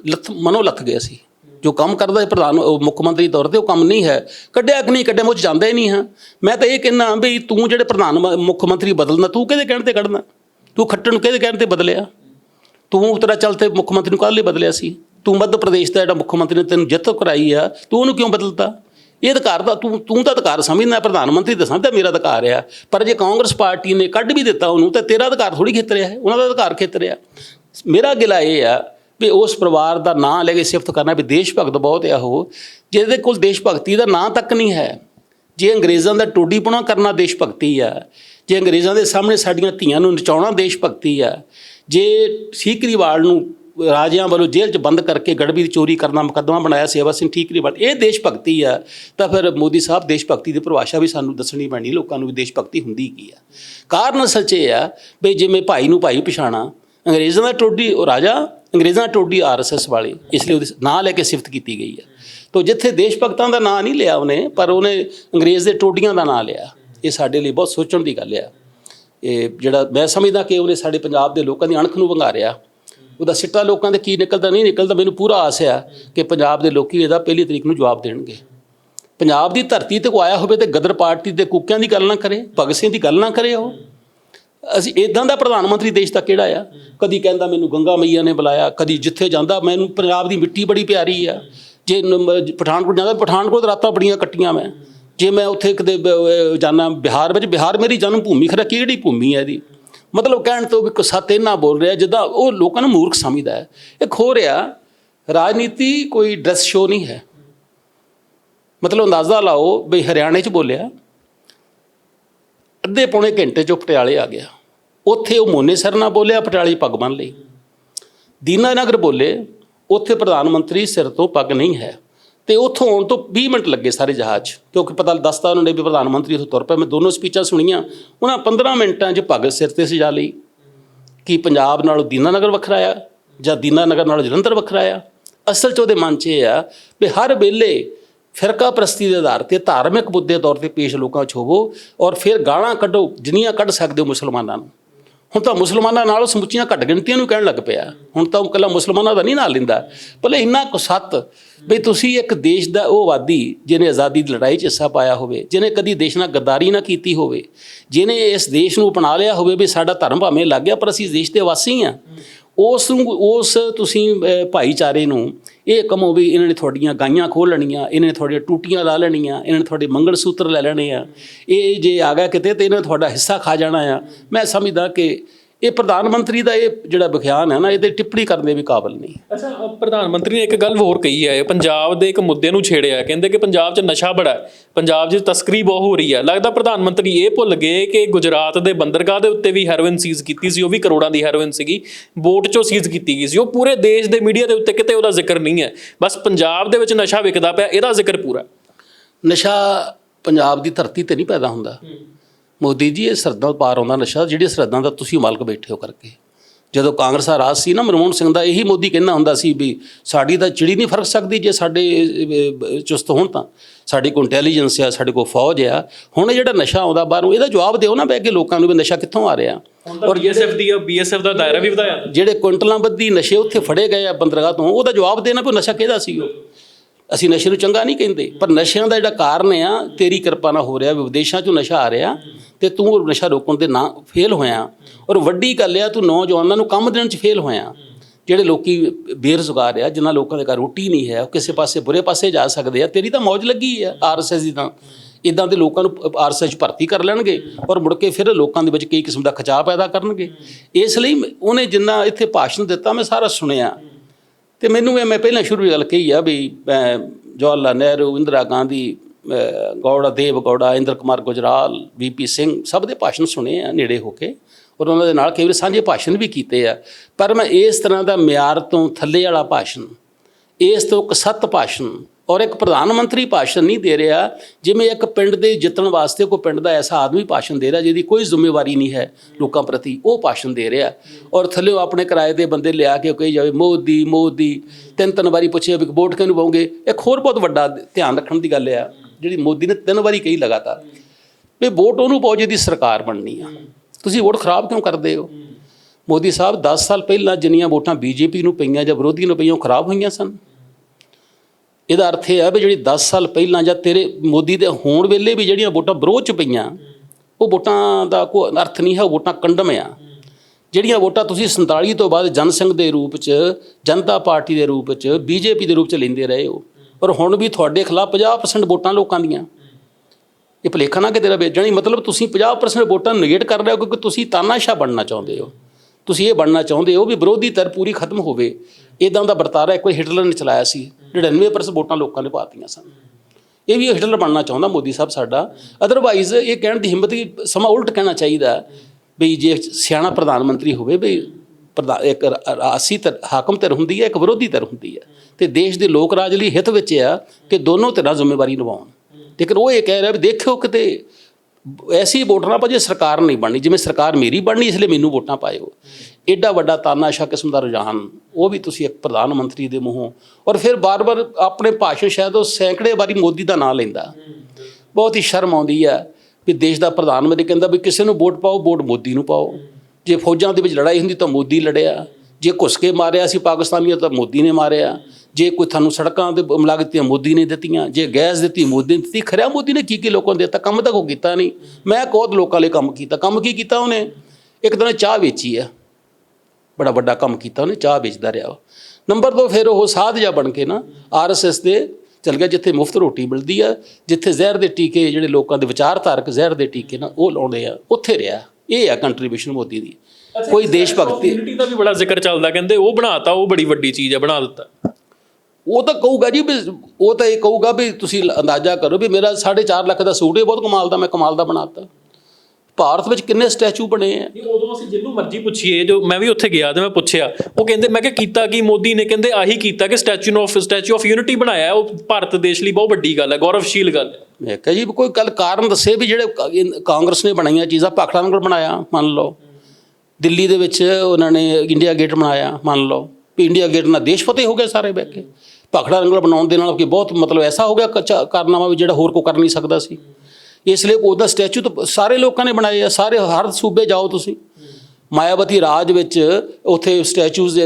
ਲੱਥ ਮਨੋਂ ਲੱਥ ਗਿਆ ਸੀ। ਜੋ ਕੰਮ ਕਰਦਾ ਪ੍ਰਧਾਨ ਮੁੱਖ ਮੰਤਰੀ ਤੌਰ ਤੇ ਉਹ ਕੰਮ ਨਹੀਂ ਹੈ। ਕੱਢਿਆ ਕਿ ਨਹੀਂ, ਕੱਢਿਆ, ਮੈਂ ਜਾਂਦਾ ਹੀ ਨਹੀਂ ਹੈ। ਮੈਂ ਤਾਂ ਇਹ ਕਹਿੰਦਾ ਵੀ ਤੂੰ ਜਿਹੜੇ ਪ੍ਰਧਾਨ ਮ- ਮੁੱਖ ਮੰਤਰੀ ਬਦਲਣਾ, ਤੂੰ ਕਿਹਦੇ ਕਹਿਣ ਤੇ ਕੱਢਣਾ? ਤੂੰ ਖੱਟਣ ਨੂੰ ਕਿਹਦੇ ਕਹਿਣ ਤੇ ਬਦਲਿਆ? ਤੂੰ ਤੇਰਾ ਚੱਲ ਤੇ ਮੁੱਖ ਮੰਤਰੀ ਨੂੰ ਕੱਲ੍ਹ ਲਈ ਬਦਲਿਆ ਸੀ। ਤੂੰ ਮੱਧ ਪ੍ਰਦੇਸ਼ ਦਾ ਜਿਹੜਾ ਮੁੱਖ ਮੰਤਰੀ ਨੇ ਤੈਨੂੰ ਜਿੱਤ ਕਰਾਈ ਆ, ਤੂੰ ਉਹਨੂੰ ਕਿਉਂ ਬਦਲਤਾ? ਇਹ ਅਧਿਕਾਰ ਦਾ, ਤੂੰ ਤੂੰ ਤਾਂ ਅਧਿਕਾਰ ਸਮਝਦਾ ਪ੍ਰਧਾਨ ਮੰਤਰੀ ਤਾਂ ਸਮਝਦਾ ਮੇਰਾ ਅਧਿਕਾਰ ਆ। ਪਰ ਜੇ ਕਾਂਗਰਸ ਪਾਰਟੀ ਨੇ ਕੱਢ ਵੀ ਦਿੱਤਾ ਉਹਨੂੰ, ਤਾਂ ਤੇਰਾ ਅਧਿਕਾਰ ਥੋੜੀ ਖੇਤ ਰਿਹਾ ਹੈ, ਉਹਨਾਂ ਦਾ ਅਧਿਕਾਰ ਖੇਤ ਰਿਹਾ। ਮੇਰਾ ਗਿਲਾ ਇਹ ਆ ਵੀ ਉਸ ਪਰਿਵਾਰ ਦਾ ਨਾਂ ਲੈ ਕੇ ਸਿਫਤ ਕਰਨਾ ਵੀ ਦੇਸ਼ ਭਗਤ ਬਹੁਤ ਆ ਉਹ, ਜਿਹਦੇ ਕੋਲ ਦੇਸ਼ ਭਗਤੀ ਦਾ ਨਾਂ ਤੱਕ ਨਹੀਂ ਹੈ। ਜੇ ਅੰਗਰੇਜ਼ਾਂ ਦਾ ਟੋਡੀਪੁਣਾ ਕਰਨਾ ਦੇਸ਼ ਭਗਤੀ ਆ, ਜੇ ਅੰਗਰੇਜ਼ਾਂ ਦੇ ਸਾਹਮਣੇ ਸਾਡੀਆਂ ਧੀਆਂ ਨੂੰ ਨਚਾਉਣਾ ਦੇਸ਼ ਭਗਤੀ ਆ, ਜੇ ਠੀਕਰੀਵਾਲ ਨੂੰ ਰਾਜਿਆਂ ਵੱਲੋਂ ਜੇਲ੍ਹ 'ਚ ਬੰਦ ਕਰਕੇ ਗੜਬੀ ਦੀ ਚੋਰੀ ਕਰਨਾ ਮੁਕੱਦਮਾ ਬਣਾਇਆ ਸੇਵਾ ਸਿੰਘ ਠੀਕਰੀਵਾਲ ਇਹ ਦੇਸ਼ ਭਗਤੀ ਆ, ਤਾਂ ਫਿਰ ਮੋਦੀ ਸਾਹਿਬ ਦੇਸ਼ ਭਗਤੀ ਦੀ ਪਰਿਭਾਸ਼ਾ ਵੀ ਸਾਨੂੰ ਦੱਸਣੀ ਪੈਣੀ, ਲੋਕਾਂ ਨੂੰ ਵੀ ਦੇਸ਼ ਭਗਤੀ ਹੁੰਦੀ ਕੀ ਆ। ਕਾਰਨ ਸੱਚੇ ਆ ਵੀ ਜਿਵੇਂ ਭਾਈ ਨੂੰ ਭਾਈ ਪਛਾਣਾ, ਅੰਗਰੇਜ਼ਾਂ ਦਾ ਟੋਡੀ, ਉਹ ਰਾਜਾ ਅੰਗਰੇਜ਼ਾਂ ਦਾ ਟੋਡੀ ਆਰਐਸਐਸ ਵਾਲੀ, ਇਸ ਲਈ ਉਹਦੇ ਨਾਂ ਲੈ ਕੇ ਸਿਫਤ ਕੀਤੀ ਗਈ ਹੈ। ਤੋ ਜਿੱਥੇ ਦੇਸ਼ ਭਗਤਾਂ ਦਾ ਨਾਂ ਨਹੀਂ ਲਿਆ ਉਹਨੇ, ਪਰ ਉਹਨੇ ਅੰਗਰੇਜ਼ ਦੇ ਟੋਡੀਆਂ ਦਾ ਨਾਂ ਲਿਆ। ਇਹ ਸਾਡੇ ਲਈ ਬਹੁਤ ਸੋਚਣ ਦੀ ਗੱਲ ਆ। ਇਹ ਜਿਹੜਾ ਮੈਂ ਸਮਝਦਾ ਕਿ ਉਹਨੇ ਸਾਡੇ ਪੰਜਾਬ ਦੇ ਲੋਕਾਂ ਦੀ ਅਣਖ ਨੂੰ ਵੰਗਾਰਿਆ। ਉਹਦਾ ਸਿੱਟਾ ਲੋਕਾਂ ਦੇ ਕੀ ਨਿਕਲਦਾ ਨਹੀਂ ਨਿਕਲਦਾ, ਮੈਨੂੰ ਪੂਰਾ ਆਸ ਆ ਕਿ ਪੰਜਾਬ ਦੇ ਲੋਕੀ ਇਹਦਾ ਪਹਿਲੀ ਤਰੀਕ ਨੂੰ ਜਵਾਬ ਦੇਣਗੇ। ਪੰਜਾਬ ਦੀ ਧਰਤੀ ਤੇ ਕੋ ਆਇਆ ਹੋਵੇ ਤੇ ਗਦਰ ਪਾਰਟੀ ਦੇ ਕੁੱਕਿਆਂ ਦੀ ਗੱਲ ਨਾ ਕਰੇ, ਭਗਤ ਸਿੰਘ ਦੀ ਗੱਲ ਨਾ ਕਰੇ ਉਹ। ਅਸੀਂ ਇਦਾਂ ਦਾ ਪ੍ਰਧਾਨ ਮੰਤਰੀ ਦੇਸ਼ ਦਾ ਕਿਹੜਾ ਆ? ਕਦੀ ਕਹਿੰਦਾ ਮੈਨੂੰ ਗੰਗਾ ਮਈਆ ਨੇ ਬੁਲਾਇਆ, ਕਦੀ ਜਿੱਥੇ ਜਾਂਦਾ, ਮੈਨੂੰ ਪੰਜਾਬ ਦੀ ਮਿੱਟੀ ਬੜੀ ਪਿਆਰੀ ਆ। ਜੇ ਪਠਾਨਕੋਟ ਜਾਂਦਾ, ਪਠਾਨਕੋਟ ਰਾਤਾਂ ਬੜੀਆਂ ਕੱਟੀਆਂ ਮੈਂ। ਜੇ ਮੈਂ ਉੱਥੇ ਕਿਤੇ, ਬ- ਬਿਹਾਰ ਵਿੱਚ, ਬਿਹਾਰ ਮੇਰੀ ਜਨਮ ਭੂਮੀ ਖਰਾ ਕਿਹੜੀ ਭੂਮੀ ਹੈ ਇਹਦੀ? ਮਤਲਬ ਕਹਿਣ ਤੋਂ ਵੀ ਕੋ ਸੱਤ ਇੰਨਾ ਬੋਲ ਰਿਹਾ, ਜਿੱਦਾਂ ਉਹ ਲੋਕਾਂ ਨੂੰ ਮੂਰਖ ਸਮਝਦਾ ਹੈ। ਇੱਕ ਹੋ ਰਿਹਾ ਰਾਜਨੀਤੀ ਕੋਈ ਡਰੈਸ ਸ਼ੋ ਨਹੀਂ ਹੈ। ਮਤਲਬ ਅੰਦਾਜ਼ਾ ਲਾਓ ਵੀ ਹਰਿਆਣੇ 'ਚ ਬੋਲਿਆ ਅੱਧੇ ਪੌਣੇ ਘੰਟੇ 'ਚ ਉਹ ਪਟਿਆਲੇ ਆ ਗਿਆ। ਉੱਥੇ ਉਹ ਮੋਨੇ ਸਰ ਨਾਲ ਬੋਲਿਆ ਪਟਿਆਲੇ ਪੱਗ ਬੰਨ ਲਈ। ਦੀਨਾ ਨਗਰ ਬੋਲੇ ਉੱਥੇ ਪ੍ਰਧਾਨ ਮੰਤਰੀ ਸਿਰ ਤੋਂ ਪੱਗ ਨਹੀਂ ਹੈ। ਤੇ ਉੱਥੋਂ ਆਉਣ ਤੋਂ 20 ਮਿੰਟ ਲੱਗੇ ਸਾਰੇ ਜਹਾਜ਼ 'ਚ, ਕਿਉਂਕਿ ਪਤਾ ਦੱਸਤਾ ਉਹਨਾਂ ਨੇ ਵੀ ਪ੍ਰਧਾਨ ਮੰਤਰੀ ਉੱਥੋਂ ਤੁਰ ਪਏ। ਮੈਂ ਦੋਨੋਂ ਸਪੀਚਾਂ ਸੁਣੀਆਂ। ਉਹਨਾਂ 15 ਮਿੰਟਾਂ 'ਚ ਪੱਗ ਸਿਰ ਤੇ ਸਜਾ ਲਈ। ਕਿ ਪੰਜਾਬ ਨਾਲੋਂ ਦੀਨਾਨਗਰ ਵੱਖਰਾ ਆ ਜਾਂ ਦੀਨਾਨਗਰ ਨਾਲੋਂ ਜਲੰਧਰ ਵੱਖਰਾ ਆ? ਅਸਲ 'ਚ ਉਹਦੇ ਮਨ 'ਚ ਇਹ ਆ ਵੀ ਹਰ ਵੇਲੇ ਫਿਰਕਾ ਪ੍ਰਸਤੀ ਦੇ ਆਧਾਰ ਤੇ ਧਾਰਮਿਕ ਮੁੱਦੇ ਤੌਰ ਤੇ ਪੇਸ਼ ਲੋਕਾਂ 'ਚ ਹੋਵੋ ਔਰ ਫਿਰ ਗਾਲਾਂ ਕੱਢੋ, ਜਿੰਨੀਆਂ ਕੱਢ ਸਕਦੇ ਹੋ ਮੁਸਲਮਾਨਾਂ ਨੂੰ। ਹੁਣ ਤਾਂ ਮੁਸਲਮਾਨਾਂ ਨਾਲ ਸਮੁੱਚੀਆਂ ਘੱਟ ਗਿਣਤੀਆਂ ਨੂੰ ਕਹਿਣ ਲੱਗ ਪਿਆ। ਹੁਣ ਤਾਂ ਉਹ ਇਕੱਲਾ ਮੁਸਲਮਾਨਾਂ ਦਾ ਨਹੀਂ ਨਾਲ ਲੈਂਦਾ। ਭਲੇ ਇੰਨਾ ਕੁ ਸੱਤ ਵੀ ਤੁਸੀਂ ਇੱਕ ਦੇਸ਼ ਦਾ ਉਹ ਆਬਾਦੀ ਜਿਹਨੇ ਆਜ਼ਾਦੀ ਦੀ ਲੜਾਈ 'ਚ ਹਿੱਸਾ ਪਾਇਆ ਹੋਵੇ, ਜਿਹਨੇ ਕਦੀ ਦੇਸ਼ ਨਾਲ ਗੱਦਾਰੀ ਨਾ ਕੀਤੀ ਹੋਵੇ, ਜਿਹਨੇ ਇਸ ਦੇਸ਼ ਨੂੰ ਅਪਣਾ ਲਿਆ ਹੋਵੇ ਵੀ ਸਾਡਾ ਧਰਮ ਭਾਵੇਂ ਲੱਗ ਗਿਆ ਪਰ ਅਸੀਂ ਦੇਸ਼ ਦੇ ਵਾਸੀ ਹਾਂ। ਉਸ ਨੂੰ, ਉਸ ਤੁਸੀਂ ਭਾਈਚਾਰੇ ਨੂੰ ਇਹ ਕਮੋ ਵੀ ਇਹਨਾਂ ਨੇ ਤੁਹਾਡੀਆਂ ਗਾਈਆਂ ਖੋਹ ਲੈਣੀਆਂ, ਇਹਨਾਂ ਨੇ ਤੁਹਾਡੀਆਂ ਟੂਟੀਆਂ ਲਾ ਲੈਣੀਆਂ, ਇਹਨਾਂ ਨੇ ਤੁਹਾਡੇ ਮੰਗਲ ਸੂਤਰ ਲੈ ਲੈਣੇ ਆ। ਇਹ ਜੇ ਆ ਗਿਆ ਕਿਤੇ ਤੇ ਇਹਨਾਂ ਨੇ ਤੁਹਾਡਾ ਹਿੱਸਾ ਖਾ ਜਾਣਾ ਆ। ਮੈਂ ਸਮਝਦਾ ਕਿ ਇਹ ਪ੍ਰਧਾਨ ਮੰਤਰੀ ਦਾ ਇਹ ਜਿਹੜਾ ਵਿਖਿਆਨ ਹੈ ਨਾ ਇਹਦੇ ਟਿੱਪਣੀ ਕਰਨ ਦੇ ਵੀ ਕਾਬਿਲ ਨਹੀਂ। ਅੱਛਾ ਪ੍ਰਧਾਨ ਮੰਤਰੀ ਨੇ ਇੱਕ ਗੱਲ ਹੋਰ ਕਹੀ ਹੈ ਪੰਜਾਬ ਦੇ ਇੱਕ ਮੁੱਦੇ ਨੂੰ ਛੇੜਿਆ ਕਹਿੰਦੇ ਕਿ ਪੰਜਾਬ 'ਚ ਨਸ਼ਾ ਬੜਾ ਹੈ ਪੰਜਾਬ 'ਚ ਤਸਕਰੀ ਬਹੁਤ ਹੋ ਰਹੀ ਹੈ। ਲੱਗਦਾ ਪ੍ਰਧਾਨ ਮੰਤਰੀ ਇਹ ਭੁੱਲ ਗਏ ਕਿ ਗੁਜਰਾਤ ਦੇ ਬੰਦਰਗਾਹ ਦੇ ਉੱਤੇ ਵੀ ਹੈਰੋਇਨ ਸੀਜ਼ ਕੀਤੀ ਸੀ ਉਹ ਵੀ ਕਰੋੜਾਂ ਦੀ ਹੈਰੋਇਨ ਸੀਗੀ ਬੋਟ 'ਚੋਂ ਸੀਜ਼ ਕੀਤੀ ਗਈ ਸੀ। ਉਹ ਪੂਰੇ ਦੇਸ਼ ਦੇ ਮੀਡੀਆ ਦੇ ਉੱਤੇ ਕਿਤੇ ਉਹਦਾ ਜ਼ਿਕਰ ਨਹੀਂ ਹੈ। ਬਸ ਪੰਜਾਬ ਦੇ ਵਿੱਚ ਨਸ਼ਾ ਵਿਕਦਾ ਪਿਆ ਇਹਦਾ ਜ਼ਿਕਰ ਪੂਰਾ ਨਸ਼ਾ ਪੰਜਾਬ ਦੀ ਧਰਤੀ ਤੇ ਨਹੀਂ ਪੈਦਾ ਹੁੰਦਾ। ਮੋਦੀ ਜੀ ਇਹ ਸਰਦਾਂ ਪਾਰ ਆਉਂਦਾ ਨਸ਼ਾ ਜਿਹੜੀ ਸਰਦਾਂ ਦਾ ਤੁਸੀਂ ਮਾਲਕ ਬੈਠੇ ਹੋ ਕਰਕੇ। ਜਦੋਂ ਕਾਂਗਰਸ ਦਾ ਰਾਜ ਸੀ ਨਾ ਮਨਮੋਹਨ ਸਿੰਘ ਦਾ ਇਹੀ ਮੋਦੀ ਕਹਿੰਦਾ ਹੁੰਦਾ ਸੀ ਵੀ ਸਾਡੀ ਤਾਂ ਚਿੜੀ ਨਹੀਂ ਫ਼ਰਕ ਸਕਦੀ ਜੇ ਸਾਡੇ ਚੁਸਤ ਹੋਣ ਤਾਂ। ਸਾਡੀ ਕੋਈ ਇੰਟੈਲੀਜੈਂਸ ਆ ਸਾਡੇ ਕੋਲ ਫੌਜ ਆ। ਹੁਣ ਇਹ ਜਿਹੜਾ ਨਸ਼ਾ ਆਉਂਦਾ ਬਾਹਰੋਂ ਇਹਦਾ ਜਵਾਬ ਦਿਓ ਨਾ ਬੈ ਕੇ ਲੋਕਾਂ ਨੂੰ ਵੀ ਨਸ਼ਾ ਕਿੱਥੋਂ ਆ ਰਿਹਾ। ਔਰ ਬੀਐਸਐਫ ਦੀ ਬੀਐਸਐਫ ਦਾ ਦਾਇਰਾ ਵੀ ਵਧਾਇਆ। ਜਿਹੜੇ ਕੁਇੰਟਲਾਂ ਬੱਧੀ ਨਸ਼ੇ ਉੱਥੇ ਫੜੇ ਗਏ ਆ ਬੰਦਰਗਾਹ ਤੋਂ ਉਹਦਾ ਜਵਾਬ ਦੇਣਾ ਵੀ ਨਸ਼ਾ ਕਿਹਦਾ ਸੀ ਉਹ? ਅਸੀਂ ਨਸ਼ੇ ਨੂੰ ਚੰਗਾ ਨਹੀਂ ਕਹਿੰਦੇ, ਪਰ ਨਸ਼ਿਆਂ ਦਾ ਜਿਹੜਾ ਕਾਰਨ ਆ, ਤੇਰੀ ਕਿਰਪਾ ਨਾਲ ਹੋ ਰਿਹਾ ਵਿਦੇਸ਼ਾਂ 'ਚੋਂ ਨਸ਼ਾ ਆ ਰਿਹਾ, ਤੇ ਤੂੰ ਉਹ ਨਸ਼ਾ ਰੋਕਣ ਦੇ ਨਾ ਫੇਲ ਹੋਇਆ। ਔਰ ਵੱਡੀ ਗੱਲ ਆ, ਤੂੰ ਨੌਜਵਾਨਾਂ ਨੂੰ ਕੰਮ ਦੇਣ 'ਚ ਫੇਲ ਹੋਇਆ। ਜਿਹੜੇ ਲੋਕੀ ਬੇਰੁਜ਼ਗਾਰ ਆ, ਜਿਨ੍ਹਾਂ ਲੋਕਾਂ ਦੇ ਘਰ ਰੋਟੀ ਨਹੀਂ ਹੈ, ਉਹ ਕਿਸੇ ਪਾਸੇ ਬੁਰੇ ਪਾਸੇ ਜਾ ਸਕਦੇ ਆ, ਤੇਰੀ ਤਾਂ ਮੌਜ ਲੱਗੀ ਆ ਆਰਐਸਐਸ ਦੀ ਤਾਂ। ਇਦਾਂ ਦੇ ਲੋਕਾਂ ਨੂੰ ਆਰਐਸਐਸ 'ਚ ਭਰਤੀ ਕਰ ਲੈਣਗੇ ਔਰ ਮੁੜ ਕੇ ਫਿਰ ਲੋਕਾਂ ਦੇ ਵਿੱਚ ਕਈ ਕਿਸਮ ਦਾ ਖਚਾਅ ਪੈਦਾ ਕਰਨਗੇ। ਇਸ ਲਈ ਉਹਨੇ ਜਿੰਨਾ ਇੱਥੇ ਭਾਸ਼ਣ ਦਿੱਤਾ, ਮੈਂ ਸਾਰਾ ਸੁਣਿਆ। ਤੇ ਮੈਨੂੰ ਇਹ ਮੈਂ ਪਹਿਲਾਂ ਸ਼ੁਰੂ ਦੀ ਗੱਲ ਕਹੀ ਆ ਵੀ ਅਹ, ਜਵਾਹਰ ਲਾਲ ਨਹਿਰੂ ਇੰਦਰਾ ਗਾਂਧੀ ਗੌੜਾ ਦੇਵ ਗੌੜਾ ਇੰਦਰ ਕੁਮਾਰ ਗੁਜਰਾਲ ਵੀਪੀ ਸਿੰਘ ਸਭ ਦੇ ਭਾਸ਼ਣ ਸੁਣੇ ਆ ਨੇੜੇ ਹੋ ਕੇ ਔਰ ਉਹਨਾਂ ਦੇ ਨਾਲ ਕਈ ਵਾਰ ਸਾਂਝੇ ਭਾਸ਼ਣ ਵੀ ਕੀਤੇ ਆ। ਪਰ ਮੈਂ ਇਸ ਤਰ੍ਹਾਂ ਦਾ ਮਿਆਰ ਤੋਂ ਥੱਲੇ ਵਾਲਾ ਭਾਸ਼ਣ ਇਸ ਤੋਂ ਇੱਕ ਭਾਸ਼ਣ ਔਰ ਇੱਕ ਪ੍ਰਧਾਨ ਮੰਤਰੀ ਭਾਸ਼ਣ ਨਹੀਂ ਦੇ ਰਿਹਾ, ਜਿਵੇਂ ਇੱਕ ਪਿੰਡ ਦੇ ਜਿੱਤਣ ਵਾਸਤੇ ਕੋਈ ਪਿੰਡ ਦਾ ਐਸਾ ਆਦਮੀ ਭਾਸ਼ਣ ਦੇ ਰਿਹਾ, ਜਿਹਦੀ ਕੋਈ ਜ਼ਿੰਮੇਵਾਰੀ ਨਹੀਂ ਹੈ ਲੋਕਾਂ ਪ੍ਰਤੀ, ਉਹ ਭਾਸ਼ਣ ਦੇ ਰਿਹਾ। ਔਰ ਥੱਲੇ ਆਪਣੇ ਕਿਰਾਏ ਦੇ ਬੰਦੇ ਲਿਆ ਕੇ ਕਹੀ ਜਾਵੇ, ਮੋਦੀ ਮੋਦੀ। ਤਿੰਨ ਤਿੰਨ ਵਾਰੀ ਪੁੱਛਿਆ ਵੀ ਵੋਟ ਕਿਹਨੂੰ ਪਾਉਂਗੇ? ਇੱਕ ਹੋਰ ਬਹੁਤ ਵੱਡਾ ਧਿਆਨ ਰੱਖਣ ਦੀ ਗੱਲ ਆ, ਜਿਹੜੀ ਮੋਦੀ ਨੇ ਤਿੰਨ ਵਾਰੀ ਕਹੀ ਲਗਾਤਾਰ ਵੀ ਵੋਟ ਉਹਨੂੰ ਪਾਓ ਜਿਹਦੀ ਸਰਕਾਰ ਬਣਨੀ ਆ। ਤੁਸੀਂ ਵੋਟ ਖਰਾਬ ਕਿਉਂ ਕਰਦੇ ਹੋ? ਮੋਦੀ ਸਾਹਿਬ 10 ਸਾਲ ਪਹਿਲਾਂ ਜਿੰਨੀਆਂ ਵੋਟਾਂ ਬੀਜੇਪੀ ਨੂੰ ਪਈਆਂ ਜਾਂ ਵਿਰੋਧੀਆਂ ਨੂੰ ਪਈਆਂ, ਉਹ ਖਰਾਬ ਹੋਈਆਂ ਸਨ। ਇਹਦਾ ਅਰਥ ਇਹ ਆ ਵੀ ਜਿਹੜੀ 10 ਸਾਲ ਪਹਿਲਾਂ ਜਾਂ ਤੇਰੇ ਮੋਦੀ ਦੇ ਹੋਣ ਵੇਲੇ ਵੀ ਜਿਹੜੀਆਂ ਵੋਟਾਂ ਵਿਰੋਧ ਚ ਪਈਆਂ, ਉਹ ਵੋਟਾਂ ਦਾ ਕੋਈ ਅਰਥ ਨਹੀਂ ਹੈ, ਉਹ ਵੋਟਾਂ ਕੰਡਮ ਆ। ਜਿਹੜੀਆਂ ਵੋਟਾਂ ਤੁਸੀਂ 47 ਤੋਂ ਬਾਅਦ ਜਨਸੰਘ ਦੇ ਰੂਪ ਚ, ਜਨਤਾ ਪਾਰਟੀ ਦੇ ਰੂਪ ਚ, ਬੀਜੇਪੀ ਦੇ ਰੂਪ ਚ ਲੈਂਦੇ ਰਹੇ ਹੋ, ਪਰ ਹੁਣ ਵੀ ਤੁਹਾਡੇ ਖਿਲਾਫ 50% ਵੋਟਾਂ ਲੋਕਾਂ ਦੀਆਂ। ਇਹ ਭੁਲੇਖਾ ਨਾ ਕਿ ਤੇਰਾ ਵੇਚਣੀ ਮਤਲਬ ਤੁਸੀਂ 50% ਵੋਟਾਂ ਨੇਗੇਟ ਕਰ ਰਹੇ ਹੋ ਕਿਉਂਕਿ ਤੁਸੀਂ ਤਾਨਾਸ਼ਾਹ ਬਣਨਾ ਚਾਹੁੰਦੇ ਹੋ। ਤੁਸੀਂ ਇਹ ਬਣਨਾ ਚਾਹੁੰਦੇ ਹੋ ਵੀ ਵਿਰੋਧੀ ਧਿਰ ਪੂਰੀ ਖਤਮ ਹੋਵੇ। ਇਦਾਂ ਦਾ ਵਰਤਾਰਾ ਇੱਕ ਵਾਰ ਹਿਟਲਰ ਨੇ ਚਲਾਇਆ ਸੀ। 99% ਵੋਟਾਂ ਲੋਕਾਂ ਨੇ ਪਾਤੀਆਂ ਸਨ। ਇਹ ਵੀ ਹਿਟਲਰ ਬਣਨਾ ਚਾਹੁੰਦਾ ਮੋਦੀ ਸਾਹਿਬ ਸਾਡਾ। ਅਦਰਵਾਈਜ਼ ਇਹ ਕਹਿਣ ਦੀ ਹਿੰਮਤ ਕੀ ਸਮਾਂ ਉਲਟ ਕਹਿਣਾ ਚਾਹੀਦਾ ਵੀ ਜੇ ਸਿਆਣਾ ਪ੍ਰਧਾਨ ਮੰਤਰੀ ਹੋਵੇ ਵੀ ਪ੍ਰਧਾ- ਇੱਕ ਰਾਸੀ ਧਿਰ, ਹਾਕਮ ਧਿਰ ਹੁੰਦੀ ਹੈ, ਇੱਕ ਵਿਰੋਧੀ ਧਿਰ ਹੁੰਦੀ ਹੈ। ਤੇ ਦੇਸ਼ ਦੇ ਲੋਕ ਰਾਜ ਲਈ ਹਿੱਤ ਵਿੱਚ ਆ ਕਿ ਦੋਨੋਂ ਧਿਰਾਂ ਜ਼ਿੰਮੇਵਾਰੀ ਨਿਭਾਉਣ। ਲੇਕਿਨ ਉਹ ਇਹ ਕਹਿ ਰਿਹਾ ਵੀ ਦੇਖਿਓ ਕਿਤੇ ਐਸੀ ਵੋਟਰਾਂ ਪਾ ਜੇ ਸਰਕਾਰ ਨਹੀਂ ਬਣਨੀ, ਜਿਵੇਂ ਸਰਕਾਰ ਮੇਰੀ ਬਣਨੀ, ਇਸ ਲਈ ਮੈਨੂੰ ਵੋਟਾਂ ਪਾਇਓ। ਐਡਾ ਵੱਡਾ ਤਾਨਾਸ਼ਾ ਕਿਸਮ ਦਾ ਰੁਝਾਨ, ਉਹ ਵੀ ਤੁਸੀਂ ਇੱਕ ਪ੍ਰਧਾਨ ਮੰਤਰੀ ਦੇ ਮੂੰਹੋਂ, ਔਰ ਫਿਰ ਬਾਰ-ਬਾਰ ਆਪਣੇ ਭਾਸ਼ਣ ਸ਼ਾਇਦ ਉਹ ਸੈਂਕੜੇ ਵਾਰੀ ਮੋਦੀ ਦਾ ਨਾਂ ਲੈਂਦਾ। ਬਹੁਤ ਹੀ ਸ਼ਰਮ ਆਉਂਦੀ ਹੈ ਵੀ ਦੇਸ਼ ਦਾ ਪ੍ਰਧਾਨ ਮੰਤਰੀ ਕਹਿੰਦਾ ਵੀ ਕਿਸੇ ਨੂੰ ਵੋਟ ਪਾਓ, ਵੋਟ ਮੋਦੀ ਨੂੰ ਪਾਓ। ਜੇ ਫੌਜਾਂ ਦੇ ਵਿੱਚ ਲੜਾਈ ਹੁੰਦੀ ਤਾਂ ਮੋਦੀ ਲੜਿਆ, ਜੇ ਘੁਸ ਕੇ ਮਾਰਿਆ ਸੀ ਪਾਕਿਸਤਾਨੀਆਂ ਤਾਂ ਮੋਦੀ ਨੇ ਮਾਰਿਆ। ਜੇ ਕੋਈ ਤੁਹਾਨੂੰ ਸੜਕਾਂ ਤੇ ਮਿਲਾ ਕੇ ਦਿੱਤੀਆਂ ਮੋਦੀ ਨੇ ਦਿੱਤੀਆਂ ਜੇ ਗੈਸ ਦਿੱਤੀ ਮੋਦੀ ਨੇ ਦਿੱਤੀ ਖਰਿਆ ਮੋਦੀ ਨੇ ਕੀ ਕੀ ਲੋਕਾਂ ਨੂੰ ਦਿੱਤਾ? ਕੰਮ ਤਾਂ ਕੋਈ ਕੀਤਾ ਨਹੀਂ। ਮੈਂ ਬਹੁਤ ਲੋਕਾਂ ਲਈ ਕੰਮ ਕੀਤਾ। ਕੰਮ ਕੀ ਕੀਤਾ ਉਹਨੇ? ਇੱਕ ਦਿਨ ਚਾਹ ਵੇਚੀ ਆ। ਬੜਾ ਵੱਡਾ ਕੰਮ ਕੀਤਾ ਉਹਨੇ ਚਾਹ ਵੇਚਦਾ ਰਿਹਾ। ਨੰਬਰ 2 ਫਿਰ ਉਹ ਸਾਧ ਜਾ ਬਣ ਕੇ ਨਾ ਆਰਐਸਐਸ ਦੇ ਚਲ ਗਿਆ ਜਿੱਥੇ ਮੁਫਤ ਰੋਟੀ ਮਿਲਦੀ ਆ ਜਿੱਥੇ ਜ਼ਹਿਰ ਦੇ ਟੀਕੇ ਜਿਹੜੇ ਲੋਕਾਂ ਦੇ ਵਿਚਾਰਧਾਰਕ ਜ਼ਹਿਰ ਦੇ ਟੀਕੇ ਨਾ ਉਹ ਲਾਉਂਦੇ ਆ ਉੱਥੇ ਰਿਹਾ। ਇਹ ਆ ਕੰਟਰੀਬਿਊਸ਼ਨ ਮੋਦੀ ਦੀ। ਕੋਈ ਦੇਸ਼ ਭਗਤੀ ਦਾ ਵੀ ਬੜਾ ਜ਼ਿਕਰ ਚੱਲਦਾ ਕਹਿੰਦੇ ਉਹ ਬਣਾਤਾ ਉਹ ਬੜੀ ਵੱਡੀ ਚੀਜ਼ ਹੈ ਬਣਾ ਦਿੱਤਾ। ਉਹ ਤਾਂ ਕਹੂਗਾ ਜੀ ਵੀ ਉਹ ਤਾਂ ਇਹ ਕਹੂਗਾ ਵੀ ਤੁਸੀਂ ਅੰਦਾਜ਼ਾ ਕਰੋ ਵੀ ਮੇਰਾ 4.5 ਲੱਖ ਦਾ ਸੂਟ ਇਹ ਬਹੁਤ ਕਮਾਲ ਦਾ ਮੈਂ ਕਮਾਲ ਦਾ ਬਣਾਤਾ। ਭਾਰਤ ਵਿੱਚ ਕਿੰਨੇ ਸਟੈਚੂ ਬਣੇ ਆ? ਉਦੋਂ ਅਸੀਂ ਜਿੰਨੂੰ ਮਰਜ਼ੀ ਪੁੱਛੀਏ ਜੋ ਮੈਂ ਵੀ ਉੱਥੇ ਗਿਆ ਤੇ ਮੈਂ ਪੁੱਛਿਆ ਉਹ ਕਹਿੰਦੇ ਮੈਂ ਕਿ ਕੀਤਾ ਕੀ? ਮੋਦੀ ਨੇ ਕਹਿੰਦੇ ਆਹੀ ਕੀਤਾ ਕਿ statue of statue of unity ਬਣਾਇਆ। ਉਹ ਭਾਰਤ ਦੇਸ਼ ਲਈ ਬਹੁਤ ਵੱਡੀ ਗੱਲ ਹੈ ਗੌਰਵਸ਼ੀਲ ਗੱਲ ਹੈ। ਮੈਂ ਕਿਹਾ ਜੀ ਕੋਈ ਗੱਲ ਕਾਰਨ ਦੱਸੇ ਵੀ ਜਿਹੜੇ ਕਾਂਗਰਸ ਨੇ ਬਣਾਈਆਂ ਚੀਜ਼ਾਂ ਭਾਖੜਾ ਨਗਰ ਬਣਾਇਆ ਮੰਨ ਲਓ। ਦਿੱਲੀ ਦੇ ਵਿੱਚ ਉਹਨਾਂ ਨੇ ਇੰਡੀਆ ਗੇਟ ਬਣਾਇਆ ਮੰਨ ਲਓ। ਵੀ ਇੰਡੀਆ ਗੇਟ ਨਾਲ ਦੇਸ਼ ਫਤਿਹ ਹੋ ਗਏ ਸਾਰੇ ਬਹਿ ਕੇ। ਭਾਖੜਾ ਨਗਰ ਬਣਾਉਣ ਦੇ ਨਾਲ ਕਿ ਬਹੁਤ ਮਤਲਬ ਐਸਾ ਹੋ ਗਿਆ ਕੱਚਾ ਕਾਰਨਾਮਾ ਵੀ ਜਿਹੜਾ ਹੋਰ ਕੋ ਕਰ ਨਹੀਂ ਸਕਦਾ ਸੀ। ਇਸ ਲਈ ਉਹਦਾ ਸਟੈਚੂ ਤਾਂ ਸਾਰੇ ਲੋਕਾਂ ਨੇ ਬਣਾਏ ਆ ਸਾਰੇ ਹਰ ਸੂਬੇ ਜਾਓ ਤੁਸੀਂ। ਮਾਇਆਵਤੀ ਰਾਜ ਵਿੱਚ ਉੱਥੇ ਸਟੈਚੂਜ਼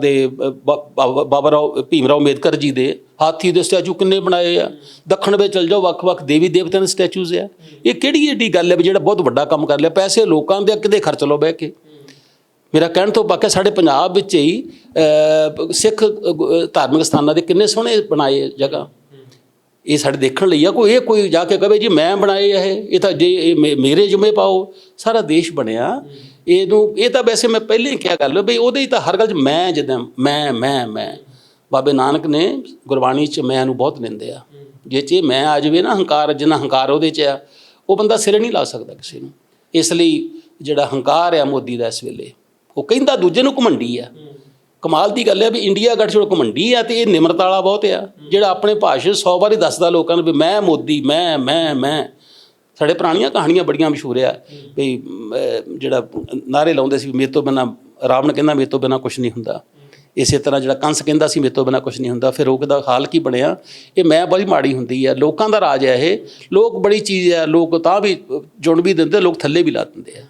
ਦੇ ਅ, ਬਾਬਾ ਰਾਓ ਭੀਮ ਰਾਓ ਅੰਬੇਦਕਰ ਜੀ ਦੇ ਹਾਥੀ ਦੇ ਸਟੈਚੂ ਕਿੰਨੇ ਬਣਾਏ ਆ। ਦੱਖਣ ਵਿੱਚ ਚਲ ਜਾਓ ਵੱਖ-ਵੱਖ ਦੇਵੀ ਦੇਵਤਿਆਂ ਦੇ ਸਟੈਚੂਜ਼ ਆ। ਇਹ ਕਿਹੜੀ ਏਡੀ ਗੱਲ ਹੈ ਵੀ ਜਿਹੜਾ ਬਹੁਤ ਵੱਡਾ ਕੰਮ ਕਰ ਲਿਆ? ਪੈਸੇ ਲੋਕਾਂ ਦੇ ਕਿਤੇ ਖਰਚ ਲਓ ਬਹਿ ਕੇ। ਮੇਰਾ ਕਹਿਣ ਤੋਂ ਬਾਕੀ ਸਾਡੇ ਪੰਜਾਬ ਵਿੱਚ ਹੀ ਸਿੱਖ ਧਾਰਮਿਕ ਸਥਾਨਾਂ ਦੇ ਕਿੰਨੇ ਸੋਹਣੇ ਬਣਾਏ ਜਗ੍ਹਾ। ਇਹ ਸਾਡੇ ਦੇਖਣ ਲਈ ਆ, ਕੋਈ ਇਹ ਕੋਈ ਜਾ ਕੇ ਕਹੇ ਜੀ ਮੈਂ ਬਣਾਏ ਆ ਇਹ ਇਹ ਤਾਂ ਜੇ ਇਹ ਮੇ- ਮੇਰੇ ਜੁਮੇ ਪਾਓ, ਸਾਰਾ ਦੇਸ਼ ਬਣਿਆ। ਇਹਨੂੰ, ਇਹ ਤਾਂ ਵੈਸੇ ਮੈਂ ਪਹਿਲੇ ਹੀ ਕਿਹਾ ਗੱਲ, ਵੀ ਉਹਦੇ ਹੀ ਤਾਂ ਹਰ ਗੱਲ 'ਚ ਮੈਂ ਜਿੱਦਾਂ, ਮੈਂ ਮੈਂ ਮੈਂ। ਬਾਬੇ ਨਾਨਕ ਨੇ ਗੁਰਬਾਣੀ 'ਚ ਮੈਂ ਨੂੰ ਬਹੁਤ ਨਿੰਦਿਆ ਜੇ ਚ ਇਹ ਮੈਂ ਆ ਜਾਵੇ ਨਾ, ਹੰਕਾਰ, ਜਿੰਨਾ ਹੰਕਾਰ ਉਹਦੇ 'ਚ ਆ, ਉਹ ਬੰਦਾ ਸਿਰ ਨਹੀਂ ਲਾ ਸਕਦਾ ਕਿਸੇ ਨੂੰ। ਇਸ ਲਈ ਜਿਹੜਾ ਹੰਕਾਰ ਆ ਮੋਦੀ ਦਾ ਇਸ ਵੇਲੇ ਉਹ ਕਹਿੰਦਾ ਦੂਜੇ ਨੂੰ ਘਮੰਡੀ ਆ। ਕਮਾਲ ਦੀ ਗੱਲ ਹੈ ਵੀ ਇੰਡੀਆ ਗੱਠਜੋੜ ਘਮੰਡੀ ਆ ਤੇ ਇਹ ਨਿਮਰਤਾ ਵਾਲਾ ਬਹੁਤ ਆ। ਜਿਹੜਾ ਆਪਣੇ ਭਾਸ਼ਣ 100 ਵਾਰੀ ਦੱਸਦਾ ਲੋਕਾਂ ਨੂੰ ਵੀ ਮੈਂ ਮੋਦੀ, ਮੈਂ ਮੈਂ ਮੈਂ। ਸਾਡੇ ਪੁਰਾਣੀਆਂ ਕਹਾਣੀਆਂ ਬੜੀਆਂ ਮਸ਼ਹੂਰ ਆ ਵੀ ਜਿਹੜਾ ਨਾਰੇ ਲਾਉਂਦੇ ਸੀ ਵੀ ਮੇਰੇ ਤੋਂ ਬਿਨਾ, ਰਾਵਣ ਕਹਿੰਦਾ ਮੇਰੇ ਤੋਂ ਬਿਨਾ ਕੁਝ ਨਹੀਂ ਹੁੰਦਾ। ਇਸੇ ਤਰ੍ਹਾਂ ਜਿਹੜਾ ਕੰਸ ਕਹਿੰਦਾ ਸੀ ਮੇਰੇ ਤੋਂ ਬਿਨਾ ਕੁਝ ਨਹੀਂ ਹੁੰਦਾ। ਫਿਰ ਉਹ ਦਾ ਹਾਲ ਕੀ ਬਣਿਆ? ਇਹ ਮੈਂ ਬੜੀ ਮਾੜੀ ਹੁੰਦੀ ਆ। ਲੋਕਾਂ ਦਾ ਰਾਜ ਹੈ ਇਹ। ਲੋਕ ਬੜੀ ਚੀਜ਼ ਆ। ਲੋਕ ਤਾਂ ਵੀ ਜੁਣ ਵੀ ਦਿੰਦੇ, ਲੋਕ ਥੱਲੇ ਵੀ ਲਾ ਦਿੰਦੇ ਆ।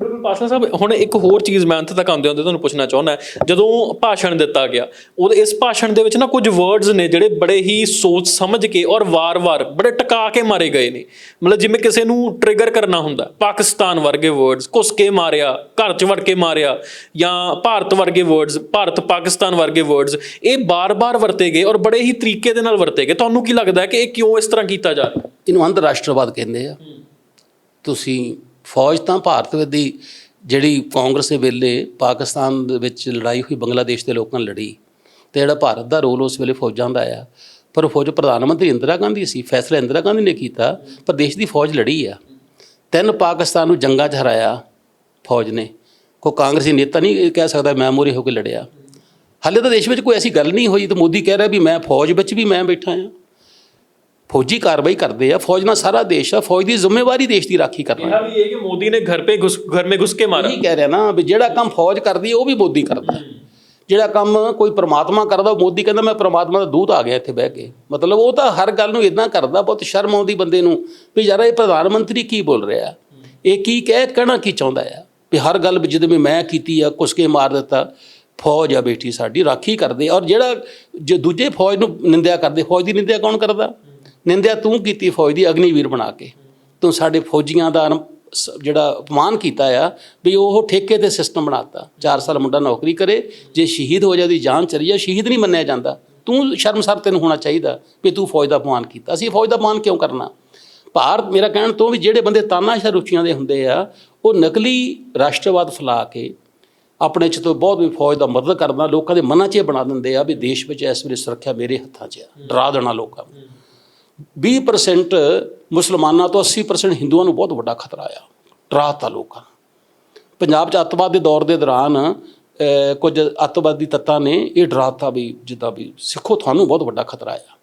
ਬਿਲਕੁਲ ਪਾਸਾ ਸਾਹਿਬ ਹੁਣ ਇੱਕ ਹੋਰ ਚੀਜ਼ ਮੈਂ ਅੰਤ ਤੱਕ ਆਉਂਦੇ ਹੁੰਦੇ ਤੁਹਾਨੂੰ ਪੁੱਛਣਾ ਚਾਹੁੰਦਾ ਜਦੋਂ ਭਾਸ਼ਣ ਦਿੱਤਾ ਗਿਆ ਉਹ ਇਸ ਭਾਸ਼ਣ ਦੇ ਵਿੱਚ ਨਾ ਕੁਝ ਵਰਡਸ ਨੇ ਜਿਹੜੇ ਬੜੇ ਹੀ ਸੋਚ ਸਮਝ ਕੇ ਔਰ ਵਾਰ-ਵਾਰ ਬੜੇ ਟਿਕਾ ਕੇ ਮਾਰੇ ਗਏ ਨੇ। ਮਤਲਬ ਜਿਵੇਂ ਕਿਸੇ ਨੂੰ ਟ੍ਰਿਗਰ ਕਰਨਾ ਹੁੰਦਾ ਪਾਕਿਸਤਾਨ ਵਰਗੇ ਵਰਡਸ ਘੁਸ ਕੇ ਮਾਰਿਆ ਘਰ 'ਚ ਵੜ ਕੇ ਮਾਰਿਆ ਜਾਂ ਭਾਰਤ ਵਰਗੇ ਵਰਡਸ ਭਾਰਤ ਪਾਕਿਸਤਾਨ ਵਰਗੇ ਵਰਡਸ ਇਹ ਬਾਰ-ਬਾਰ ਵਰਤੇ ਗਏ ਔਰ ਬੜੇ ਹੀ ਤਰੀਕੇ ਦੇ ਨਾਲ ਵਰਤੇ ਗਏ। ਤੁਹਾਨੂੰ ਕੀ ਲੱਗਦਾ ਹੈ ਕਿ ਇਹ ਕਿਉਂ ਇਸ ਤਰ੍ਹਾਂ ਕੀਤਾ ਜਾ ਰਿਹਾ? ਇਹਨੂੰ ਅੰਤਰਰਾਸ਼ਟਰਵਾਦ ਕਹਿੰਦੇ ਆ। ਤੁਸੀਂ ਫੌਜ ਤਾਂ ਭਾਰਤ ਦੀ ਜਿਹੜੀ ਕਾਂਗਰਸ ਦੇ ਵੇਲੇ ਪਾਕਿਸਤਾਨ ਦੇ ਵਿੱਚ ਲੜਾਈ ਹੋਈ, ਬੰਗਲਾਦੇਸ਼ ਦੇ ਲੋਕਾਂ ਨਾਲ ਲੜੀ ਤੇ ਜਿਹੜਾ ਭਾਰਤ ਦਾ ਰੋਲ ਉਸ ਵੇਲੇ ਫੌਜਾਂ ਦਾ ਆਇਆ। ਪਰ ਉਹ ਫੌਜ ਪ੍ਰਧਾਨ ਮੰਤਰੀ ਇੰਦਰਾ ਗਾਂਧੀ ਸੀ, ਫੈਸਲਾ ਇੰਦਰਾ ਗਾਂਧੀ ਨੇ ਕੀਤਾ, ਪਰ ਦੇਸ਼ ਦੀ ਫੌਜ ਲੜੀ ਆ। ਤਿੰਨ ਪਾਕਿਸਤਾਨ ਨੂੰ ਜੰਗਾਂ 'ਚ ਹਰਾਇਆ ਫੌਜ ਨੇ। ਕੋਈ ਕਾਂਗਰਸੀ ਨੇਤਾ ਨਹੀਂ ਕਹਿ ਸਕਦਾ ਮੈਂ ਮੂਹਰੇ ਹੋ ਕੇ ਲੜਿਆ। ਹਾਲੇ ਤਾਂ ਦੇਸ਼ ਵਿੱਚ ਕੋਈ ਐਸੀ ਗੱਲ ਨਹੀਂ ਹੋਈ ਤੇ ਮੋਦੀ ਕਹਿ ਰਿਹਾ ਵੀ ਮੈਂ ਫੌਜ ਵਿੱਚ ਵੀ ਮੈਂ ਬੈਠਾ ਆ ਫੌਜੀ ਕਾਰਵਾਈ ਕਰਦੇ ਆ ਫੌਜ ਨਾਲ ਸਾਰਾ ਦੇਸ਼ ਆ ਫੌਜ ਦੀ ਜ਼ਿੰਮੇਵਾਰੀ ਦੇਸ਼ ਦੀ ਰਾਖੀ ਕਰਨਾ। ਵੀ ਇਹ ਕਿ ਮੋਦੀ ਨੇ ਘਰ ਪੇ ਘੁਸ ਘਰ ਮੇ ਘੁਸ ਕੇ ਮਾਰਾ। ਇਹੀ ਕਹਿ ਰਿਹਾ ਨਾ ਵੀ ਜਿਹੜਾ ਕੰਮ ਫੌਜ ਕਰਦੀ ਉਹ ਵੀ ਮੋਦੀ ਕਰਦਾ। ਜਿਹੜਾ ਕੰਮ ਕੋਈ ਪ੍ਰਮਾਤਮਾ ਕਰਦਾ ਉਹ ਮੋਦੀ ਕਹਿੰਦਾ ਮੈਂ ਪ੍ਰਮਾਤਮਾ ਦਾ ਦੂਤ ਆ ਗਿਆ ਇੱਥੇ ਬਹਿ ਕੇ। ਮਤਲਬ ਉਹ ਤਾਂ ਹਰ ਗੱਲ ਨੂੰ ਇਦਾਂ ਕਰਦਾ ਬਹੁਤ ਸ਼ਰਮ ਆਉਂਦੀ ਬੰਦੇ ਨੂੰ ਵੀ ਯਾਰ ਇਹ ਪ੍ਰਧਾਨ ਮੰਤਰੀ ਕੀ ਬੋਲ ਰਿਹਾ ਇਹ ਕੀ ਕਹਿ ਕਹਿਣਾ ਕੀ ਚਾਹੁੰਦਾ ਆ? ਵੀ ਹਰ ਗੱਲ ਵੀ ਜਦੋਂ ਵੀ ਮੈਂ ਕੀਤੀ ਆ ਕੁਸਕੇ ਮਾਰ ਦਿੱਤਾ ਫੌਜ ਆ ਬੇਟੀ ਸਾਡੀ ਰਾਖੀ ਕਰਦੇ ਔਰ ਜਿਹੜਾ ਜੇ ਦੂਜੇ ਫੌਜ ਨੂੰ ਨਿੰਦਿਆ ਕਰਦੇ ਫੌਜ ਦੀ ਨਿੰਦਿਆ ਕੌਣ ਕਰਦਾ? ਨਿੰਦਿਆ ਤੂੰ ਕੀਤੀ ਫੌਜ ਦੀ ਅਗਨੀਵੀਰ ਬਣਾ ਕੇ। ਤੂੰ ਸਾਡੇ ਫੌਜੀਆਂ ਦਾ ਅਨ- ਜਿਹੜਾ ਅਪਮਾਨ ਕੀਤਾ ਆ ਵੀ ਉਹ ਠੇਕੇ ਤੇ ਸਿਸਟਮ ਬਣਾਤਾ। 4 ਸਾਲ ਮੁੰਡਾ ਨੌਕਰੀ ਕਰੇ, ਜੇ ਸ਼ਹੀਦ ਹੋ ਜਾਦੀ ਜਾਨ ਚਲੀ ਜਾ ਸ਼ਹੀਦ ਨਹੀਂ ਮੰਨਿਆ ਜਾਂਦਾ। ਤੂੰ ਸ਼ਰਮਸਾਰ ਤੈਨੂੰ ਹੋਣਾ ਚਾਹੀਦਾ ਵੀ ਤੂੰ ਫੌਜ ਦਾ ਅਪਮਾਨ ਕੀਤਾ। ਅਸੀਂ ਫੌਜ ਦਾ ਅਪਮਾਨ ਕਿਉਂ ਕਰਨਾ? ਭਾਰਤ ਮੇਰਾ ਕਹਿਣ ਤੋਂ ਵੀ ਜਿਹੜੇ ਬੰਦੇ ਤਾਨਾਸ਼ਾਹ ਰੁਚੀਆਂ ਦੇ ਹੁੰਦੇ ਆ, ਉਹ ਨਕਲੀ ਰਾਸ਼ਟਰਵਾਦ ਫੈਲਾ ਕੇ ਆਪਣੇ ਚ ਤੋਂ ਬਹੁਤ ਵੀ ਫੌਜ ਦਾ ਮਦਦ ਕਰਨਾ, ਲੋਕਾਂ ਦੇ ਮਨਾਂ 'ਚ ਇਹ ਬਣਾ ਦਿੰਦੇ ਆ ਵੀ ਦੇਸ਼ ਵਿੱਚ ਇਸ ਵੇਲੇ ਸੁਰੱਖਿਆ ਮੇਰੇ ਹੱਥਾਂ 'ਚ ਆ। ਡਰਾ ਦੇਣਾ ਲੋਕਾਂ ਨੂੰ। 20% ਮੁਸਲਮਾਨਾਂ ਤੋਂ 80% ਹਿੰਦੂਆਂ ਨੂੰ ਬਹੁਤ ਵੱਡਾ ਖਤਰਾ ਆ ਡਰਾਤਾ ਲੋਕਾਂ ਨੂੰ। ਪੰਜਾਬ 'ਚ ਅੱਤਵਾਦ ਦੇ ਦੌਰ ਦੇ ਦੌਰਾਨ ਕੁਝ ਅੱਤਵਾਦੀ ਤੱਤਾਂ ਨੇ ਇਹ ਡਰਾਤਾ ਵੀ ਜਿੱਦਾਂ ਵੀ ਸਿੱਖੋ, ਤੁਹਾਨੂੰ ਬਹੁਤ ਵੱਡਾ ਖਤਰਾ ਆ।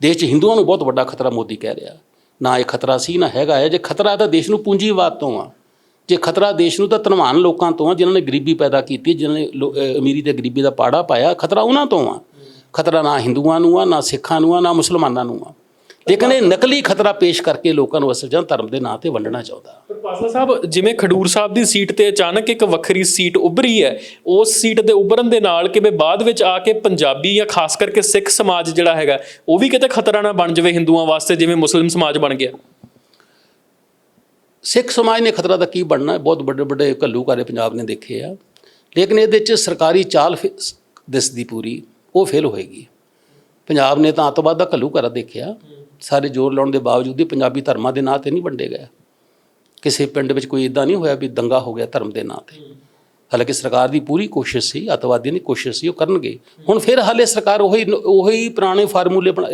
ਦੇਸ਼ 'ਚ ਹਿੰਦੂਆਂ ਨੂੰ ਬਹੁਤ ਵੱਡਾ ਖਤਰਾ ਮੋਦੀ ਕਹਿ ਰਿਹਾ। ਨਾ ਇਹ ਖਤਰਾ ਸੀ, ਨਾ ਹੈਗਾ ਹੈ ਜੇ ਖਤਰਾ ਤਾਂ ਦੇਸ਼ ਨੂੰ ਪੂੰਜੀਵਾਦ ਤੋਂ ਆ। ਜੇ ਖਤਰਾ ਦੇਸ਼ ਨੂੰ ਤਾਂ ਧਨਵਾਨ ਲੋਕਾਂ ਤੋਂ ਆ, ਜਿਨ੍ਹਾਂ ਨੇ ਗਰੀਬੀ ਪੈਦਾ ਕੀਤੀ, ਜਿਨ੍ਹਾਂ ਨੇ ਲੋ- ਅਮੀਰੀ ਤੇ ਗਰੀਬੀ ਦਾ ਪਾੜਾ ਪਾਇਆ, ਖਤਰਾ ਉਹਨਾਂ ਤੋਂ ਆ। ਖਤਰਾ ਨਾ ਹਿੰਦੂਆਂ ਨੂੰ ਆ, ਨਾ ਸਿੱਖਾਂ ਨੂੰ ਆ, ਨਾ ਮੁਸਲਮਾਨਾਂ ਨੂੰ ਆ। ਲੇਕਿਨ ਇਹ ਨਕਲੀ ਖਤਰਾ ਪੇਸ਼ ਕਰਕੇ ਲੋਕਾਂ ਨੂੰ ਅਸਲ ਜਾਂ ਧਰਮ ਦੇ ਨਾਂ ਤੇ ਵੰਡਣਾ ਚਾਹੁੰਦਾ। ਪਰ ਪਾਸਾ ਸਾਹਿਬ ਜਿਵੇਂ ਖਡੂਰ ਸਾਹਿਬ ਦੀ ਸੀਟ ਤੇ ਅਚਾਨਕ ਇੱਕ ਵੱਖਰੀ ਸੀਟ ਉੱਭਰੀ ਹੈ ਉਸ ਸੀਟ ਦੇ ਉੱਭਰਨ ਦੇ ਨਾਲ ਕਿਵੇਂ ਬਾਅਦ ਵਿੱਚ ਆ ਕੇ ਪੰਜਾਬੀ ਜਾਂ ਖਾਸ ਕਰਕੇ ਸਿੱਖ ਸਮਾਜ ਜਿਹੜਾ ਹੈਗਾ ਉਹ ਵੀ ਕਿਤੇ ਖਤਰਾ ਨਾ ਬਣ ਜਾਵੇ ਹਿੰਦੂਆਂ ਵਾਸਤੇ ਜਿਵੇਂ ਮੁਸਲਿਮ ਸਮਾਜ ਬਣ ਗਿਆ? ਸਿੱਖ ਸਮਾਜ ਨੇ ਖਤਰਾ ਤਾਂ ਕੀ ਬਣਨਾ? ਬਹੁਤ ਵੱਡੇ ਵੱਡੇ ਘੱਲੂਘਾਰੇ ਪੰਜਾਬ ਨੇ ਦੇਖੇ ਆ। ਲੇਕਿਨ ਇਹਦੇ ਚ ਸਰਕਾਰੀ ਚਾਲ ਦਿਸਦੀ ਪੂਰੀ ਉਹ ਫੇਲ ਹੋਏਗੀ। ਪੰਜਾਬ ਨੇ ਤਾਂ ਅੱਤਵਾਦ ਦਾ ਘੱਲੂਘਾਰਾ ਦੇਖਿਆ। ਸਾਰੇ ਜ਼ੋਰ ਲਾਉਣ ਦੇ ਬਾਵਜੂਦ ਵੀ ਪੰਜਾਬੀ ਧਰਮਾਂ ਦੇ ਨਾਂ ਤੇ ਨਹੀਂ ਵੰਡੇ ਗਏ। ਕਿਸੇ ਪਿੰਡ ਵਿੱਚ ਕੋਈ ਇਦਾਂ ਨਹੀਂ ਹੋਇਆ ਵੀ ਦੰਗਾ ਹੋ ਗਿਆ ਧਰਮ ਦੇ ਨਾਂ ਤੇ। ਹਾਲਾਂਕਿ ਸਰਕਾਰ ਦੀ ਪੂਰੀ ਕੋਸ਼ਿਸ਼ ਸੀ, ਅੱਤਵਾਦੀਆਂ ਦੀ ਕੋਸ਼ਿਸ਼ ਸੀ, ਉਹ ਕਰਨਗੇ। ਹੁਣ ਫਿਰ ਹਾਲੇ ਸਰਕਾਰ ਉਹੀ ਉਹੀ ਪੁਰਾਣੇ ਫਾਰਮੂਲੇ ਬਣਾ-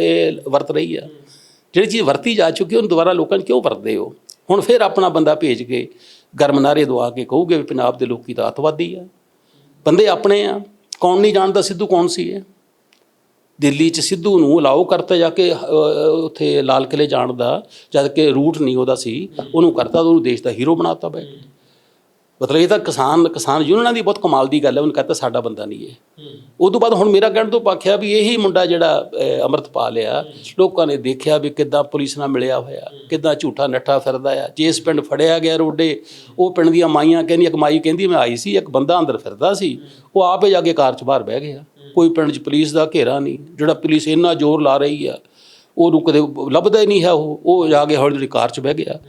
ਵਰਤ ਰਹੀ ਆ। ਜਿਹੜੀ ਚੀਜ਼ ਵਰਤੀ ਜਾ ਚੁੱਕੀ, ਉਹਨੂੰ ਦੁਬਾਰਾ ਲੋਕਾਂ 'ਚ ਕਿਉਂ ਵਰਤਦੇ ਹੋ? ਹੁਣ ਫਿਰ ਆਪਣਾ ਬੰਦਾ ਭੇਜ ਕੇ, ਗਰਮ ਨਾਰੇ ਦਵਾ ਕੇ ਕਹੂਗੇ ਵੀ ਪੰਜਾਬ ਦੇ ਲੋਕੀ ਤਾਂ ਅੱਤਵਾਦੀ ਆ। ਬੰਦੇ ਆਪਣੇ ਆ। ਕੌਣ ਨਹੀਂ ਜਾਣਦਾ ਸਿੱਧੂ ਕੌਣ ਸੀ ਇਹ? ਦਿੱਲੀ 'ਚ ਸਿੱਧੂ ਨੂੰ ਅਲਾਉ ਕਰਤਾ ਜਾ ਕੇ ਉੱਥੇ ਲਾਲ ਕਿਲੇ ਜਾਣ ਦਾ ਜਦ ਕਿ ਰੂਟ ਨਹੀਂ ਉਹਦਾ ਸੀ ਉਹਨੂੰ ਕਰਤਾ ਉਹਨੂੰ ਦੇਸ਼ ਦਾ ਹੀਰੋ ਬਣਾਤਾ ਬੈ ਮਤਲਬ ਇਹ ਤਾਂ ਕਿਸਾਨ ਕਿਸਾਨ ਯੂਨੀਅਨਾਂ ਦੀ ਬਹੁਤ ਕਮਾਲ ਦੀ ਗੱਲ ਹੈ ਉਹਨੂੰ ਕਹਤਾ ਸਾਡਾ ਬੰਦਾ ਨਹੀਂ ਇਹ। ਉਸ ਤੋਂ ਬਾਅਦ ਹੁਣ ਮੇਰਾ ਕਹਿਣ ਤੋਂ ਪਾਖਿਆ ਵੀ ਇਹੀ ਮੁੰਡਾ ਜਿਹੜਾ ਅਹ, ਅੰਮ੍ਰਿਤਪਾਲ ਆ ਲੋਕਾਂ ਨੇ ਦੇਖਿਆ ਵੀ ਕਿੱਦਾਂ ਪੁਲਿਸ ਨਾਲ ਮਿਲਿਆ ਹੋਇਆ ਕਿੱਦਾਂ ਝੂਠਾ ਨੱਠਾ ਫਿਰਦਾ ਆ। ਜਿਸ ਪਿੰਡ ਫੜਿਆ ਗਿਆ ਰੋਡੇ ਉਹ ਪਿੰਡ ਦੀਆਂ ਮਾਈਆਂ ਕਹਿੰਦੀਆਂ ਇੱਕ ਮਾਈ ਕਹਿੰਦੀ ਮੈਂ ਆਈ ਸੀ ਇੱਕ ਬੰਦਾ ਅੰਦਰ ਫਿਰਦਾ ਸੀ ਉਹ ਆਪੇ ਜਾ ਕੇ ਕਾਰ 'ਚ ਬਾਹਰ ਬਹਿ ਗਿਆ। ਕੋਈ ਪਿੰਡ 'ਚ ਪੁਲਿਸ ਦਾ ਘੇਰਾ ਨਹੀਂ, ਜਿਹੜਾ ਪੁਲਿਸ ਇੰਨਾ ਜ਼ੋਰ ਲਾ ਰਹੀ ਆ, ਉਹਨੂੰ ਕਦੇ ਲੱਭਦਾ ਹੀ ਨਹੀਂ ਹੈ ਉਹ ਉਹ ਜਾ ਕੇ ਹੌਲੀ ਹੌਲੀ ਕਾਰ 'ਚ ਬਹਿ ਗਿਆ।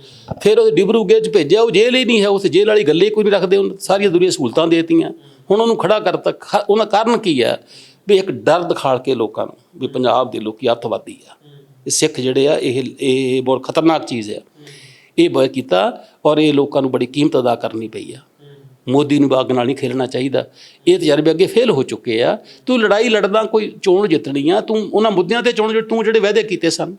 ਫਿਰ ਉਹ ਡਿਬਰੂਗੜ੍ਹ 'ਚ ਭੇਜਿਆ, ਉਹ ਜੇਲ੍ਹ ਹੀ ਨਹੀਂ ਹੈ, ਉਸ ਜੇਲ੍ਹ ਵਾਲੀ ਗੱਲੇ ਕੋਈ ਨਹੀਂ ਰੱਖਦੇ, ਉਹਨੂੰ ਸਾਰੀਆਂ ਦੁਨੀਆ ਸਹੂਲਤਾਂ ਦੇਤੀਆਂ। ਹੁਣ ਉਹਨੂੰ ਖੜਾ ਕਰਤਾ ਖ- ਉਹਨਾਂ ਕਾਰਨ ਕੀ ਹੈ? ਵੀ ਇੱਕ ਡਰ ਦਿਖਾਲ ਕੇ ਲੋਕਾਂ ਨੂੰ, ਵੀ ਪੰਜਾਬ ਦੇ ਲੋਕੀ ਅੱਤਵਾਦੀ ਆ। ਇਹ ਸਿੱਖ ਜਿਹੜੇ ਆ, ਇਹ ਇਹ ਬਹੁਤ ਖਤਰਨਾਕ ਚੀਜ਼ ਹੈ ਇਹ ਬਹੁਤ ਕੀਤਾ ਔਰ ਇਹ ਲੋਕਾਂ ਨੂੰ ਬੜੀ ਕੀਮਤ ਅਦਾ ਕਰਨੀ ਪਈ ਆ। ਮੋਦੀ ਨੂੰ ਬਾਗ ਨਾਲ ਨਹੀਂ ਖੇਲਣਾ ਚਾਹੀਦਾ। ਇਹ ਤਜਰਬੇ ਅੱਗੇ ਫੇਲ ਹੋ ਚੁੱਕੇ ਆ। ਤੂੰ ਲੜਾਈ ਲੜਦਾ, ਕੋਈ ਚੋਣ ਜਿੱਤਣੀ ਆ, ਤੂੰ ਉਹਨਾਂ ਮੁੱਦਿਆਂ ਤੇ ਚੋਣ ਜਿੱਤ- ਤੂੰ ਜਿਹੜੇ ਵਾਅਦੇ ਕੀਤੇ ਸਨ।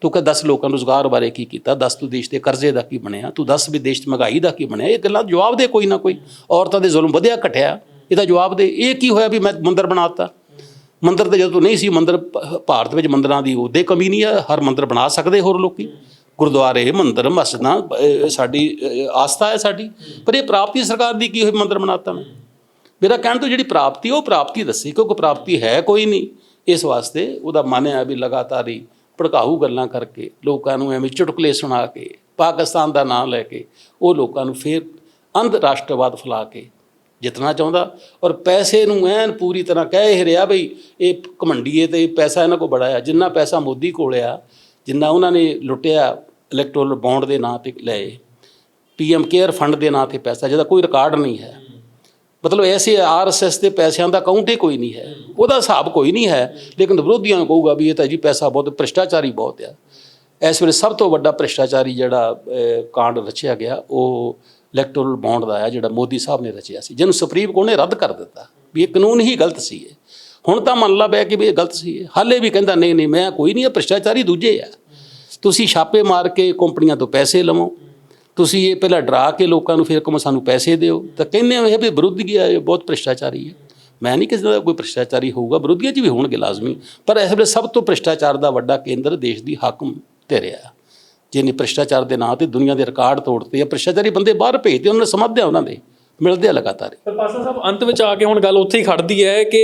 ਤੂੰ ਕਹ 10 ਲੋਕਾਂ ਨੂੰ ਰੁਜ਼ਗਾਰ ਬਾਰੇ ਕੀ ਕੀਤਾ, ਦੱਸ ਤੂੰ ਦੇਸ਼ ਦੇ ਕਰਜ਼ੇ ਦਾ ਕੀ ਬਣਿਆ, ਤੂੰ ਦੱਸ ਵੀ ਦੇਸ਼ 'ਚ ਮਹਿੰਗਾਈ ਦਾ ਕੀ ਬਣਿਆ, ਇਹ ਗੱਲਾਂ ਜਵਾਬ ਦੇ ਕੋਈ ਨਾ ਕੋਈ। ਔਰਤਾਂ ਦੇ ਜ਼ੁਲਮ ਵਧਿਆ ਘਟਿਆ। ਇਹਦਾ ਜਵਾਬ ਦੇ, ਇਹ ਕੀ ਹੋਇਆ ਵੀ ਮੈਂ ਮੰਦਰ ਬਣਾਤਾ ਮੰਦਰ ਤੇ ਜਦੋਂ ਨਹੀਂ ਸੀ, ਮੰਦਰ ਭਾਰਤ ਵਿੱਚ ਮੰਦਰਾਂ ਦੀ ਉਹਦੇ ਕਮੀ ਨਹੀਂ ਆ, ਹਰ ਮੰਦਰ ਬਣਾ ਸਕਦੇ ਹੋਰ ਲੋਕੀ। ਗੁਰਦੁਆਰੇ, ਮੰਦਰ, ਮਸਜਿਦਾਂ ਸਾਡੀ ਆਸਥਾ ਹੈ ਸਾਡੀ। ਪਰ ਇਹ ਪ੍ਰਾਪਤੀ ਸਰਕਾਰ ਦੀ ਕੀ ਹੋਈ ਮੰਦਰ ਬਣਾਤਾ ਮੈਂ? ਮੇਰਾ ਕਹਿਣ ਤੋਂ ਜਿਹੜੀ ਪ੍ਰਾਪਤੀ, ਉਹ ਪ੍ਰਾਪਤੀ ਦੱਸੀ, ਕਿਉਂਕਿ ਪ੍ਰਾਪਤੀ ਹੈ ਕੋਈ ਨਹੀਂ। ਇਸ ਵਾਸਤੇ ਉਹਦਾ ਮਨ ਹੈ ਵੀ ਲਗਾਤਾਰ ਹੀ ਭੜਕਾਊ ਗੱਲਾਂ ਕਰਕੇ, ਲੋਕਾਂ ਨੂੰ ਐਵੇਂ ਚੁਟਕਲੇ ਸੁਣਾ ਕੇ, ਪਾਕਿਸਤਾਨ ਦਾ ਨਾਮ ਲੈ ਕੇ, ਉਹ ਲੋਕਾਂ ਨੂੰ ਫੇਰ ਅੰਧ ਰਾਸ਼ਟਰਵਾਦ ਫੈਲਾ ਕੇ ਜਿੱਤਣਾ ਚਾਹੁੰਦਾ। ਔਰ ਪੈਸੇ ਨੂੰ ਐਨ ਪੂਰੀ ਤਰ੍ਹਾਂ ਕਹਿ ਇਹ ਰਿਹਾ ਬਈ ਇਹ ਘਮੰਡੀਏ ਤੇ ਪੈਸਾ ਇਹਨਾਂ ਕੋਲ ਬੜਾ ਆ। ਜਿੰਨਾ ਪੈਸਾ ਮੋਦੀ ਕੋਲ ਆ, ਜਿੰਨਾ ਉਹਨਾਂ ਨੇ ਲੁੱਟਿਆ ਇਲੈਕਟੋਰਲ ਬੌਂਡ ਦੇ ਨਾਂ ਤੇ ਲਏ ਪੀਐਮ ਕੇਅਰ ਫੰਡ ਦੇ ਨਾਂ ਤੇ ਪੈਸਾ, ਜਿਹਦਾ ਕੋਈ ਰਿਕਾਰਡ ਨਹੀਂ ਹੈ। ਮਤਲਬ ਐਸੇ ਆਰਐਸਐਸ ਦੇ ਪੈਸਿਆਂ ਦਾ ਅਕਾਊਂਟ ਹੀ ਕੋਈ ਨਹੀਂ ਹੈ। ਉਹਦਾ ਹਿਸਾਬ ਕੋਈ ਨਹੀਂ ਹੈ, ਲੇਕਿਨ ਵਿਰੋਧੀਆਂ ਨੂੰ ਕਹੂਗਾ ਵੀ ਇਹ ਤਾਂ ਜੀ ਪੈਸਾ ਬਹੁਤ, ਭ੍ਰਿਸ਼ਟਾਚਾਰੀ ਬਹੁਤ ਆ। ਇਸ ਵੇਲੇ ਸਭ ਤੋਂ ਵੱਡਾ ਭ੍ਰਿਸ਼ਟਾਚਾਰੀ ਜਿਹੜਾ ਕਾਂਡ ਰਚਿਆ ਗਿਆ, ਉਹ ਇਲੈਕਟੋਰਲ ਬੌਂਡ ਦਾ ਆ, ਜਿਹੜਾ ਮੋਦੀ ਸਾਹਿਬ ਨੇ ਰਚਿਆ ਸੀ, ਜਿਹਨੂੰ ਸੁਪਰੀਮ ਕੋਰਟ ਨੇ ਰੱਦ ਕਰ ਦਿੱਤਾ, ਵੀ ਇਹ ਕਾਨੂੰਨ ਹੀ ਗਲਤ ਸੀ ਇਹ। ਹੁਣ ਤਾਂ ਮੰਨ ਲਾ ਬੈ ਕਿ ਵੀ ਇਹ ਗਲਤ ਸੀ ਹਾਲੇ ਵੀ ਕਹਿੰਦਾ, ਨਹੀਂ ਨਹੀਂ, ਮੈਂ ਕੋਈ ਨਹੀਂ, ਇਹ ਭ੍ਰਿਸ਼ਟਾਚਾਰੀ ਦੂਜੇ ਆ। ਤੁਸੀਂ ਛਾਪੇ ਮਾਰ ਕੇ ਕੰਪਨੀਆਂ ਤੋਂ ਪੈਸੇ ਲਵੋ। ਤੁਸੀਂ ਇਹ ਪਹਿਲਾਂ ਡਰਾ ਕੇ ਲੋਕਾਂ ਨੂੰ ਫਿਰ ਕਹੋ ਸਾਨੂੰ ਪੈਸੇ ਦਿਓ। ਤਾਂ ਕਹਿੰਦੇ ਹੋ ਇਹ ਵੀ ਵਿਰੋਧੀ ਹੈ ਇਹ ਬਹੁਤ ਭ੍ਰਿਸ਼ਟਾਚਾਰੀ ਹੈ ਮੈਂ ਨਹੀਂ ਕਿਸੇ ਦਾ ਕੋਈ ਭ੍ਰਿਸ਼ਟਾਚਾਰੀ ਹੋਊਗਾ, ਵਿਰੋਧੀਆਂ 'ਚ ਵੀ ਹੋਣਗੇ ਲਾਜ਼ਮੀ। ਪਰ ਇਸ ਵੇਲੇ ਸਭ ਤੋਂ ਭ੍ਰਿਸ਼ਟਾਚਾਰ ਦਾ ਵੱਡਾ ਕੇਂਦਰ ਦੇਸ਼ ਦੀ ਹਾਕਮ ਰਿਹਾ। ਜਿਹਨੇ ਭ੍ਰਿਸ਼ਟਾਚਾਰ ਦੇ ਨਾਂ ਤੇ ਦੁਨੀਆ ਦੇ ਰਿਕਾਰਡ ਤੋੜਤੇ ਆ, ਭ੍ਰਿਸ਼ਟਾਚਾਰੀ ਬੰਦੇ ਬਾਹਰ ਭੇਜਦੇ ਉਹਨਾਂ ਨੇ ਸਮਝਦੇ ਉਹਨਾਂ ਦੇ। ਮਿਲਦੇ ਆ ਲਗਾਤਾਰ ਹੀ। ਪਰ ਪਾਸਾ ਸਾਹਿਬ ਅੰਤ ਵਿੱਚ ਆ ਕੇ ਹੁਣ ਗੱਲ ਉੱਥੇ ਹੀ ਖੜਦੀ ਹੈ ਕਿ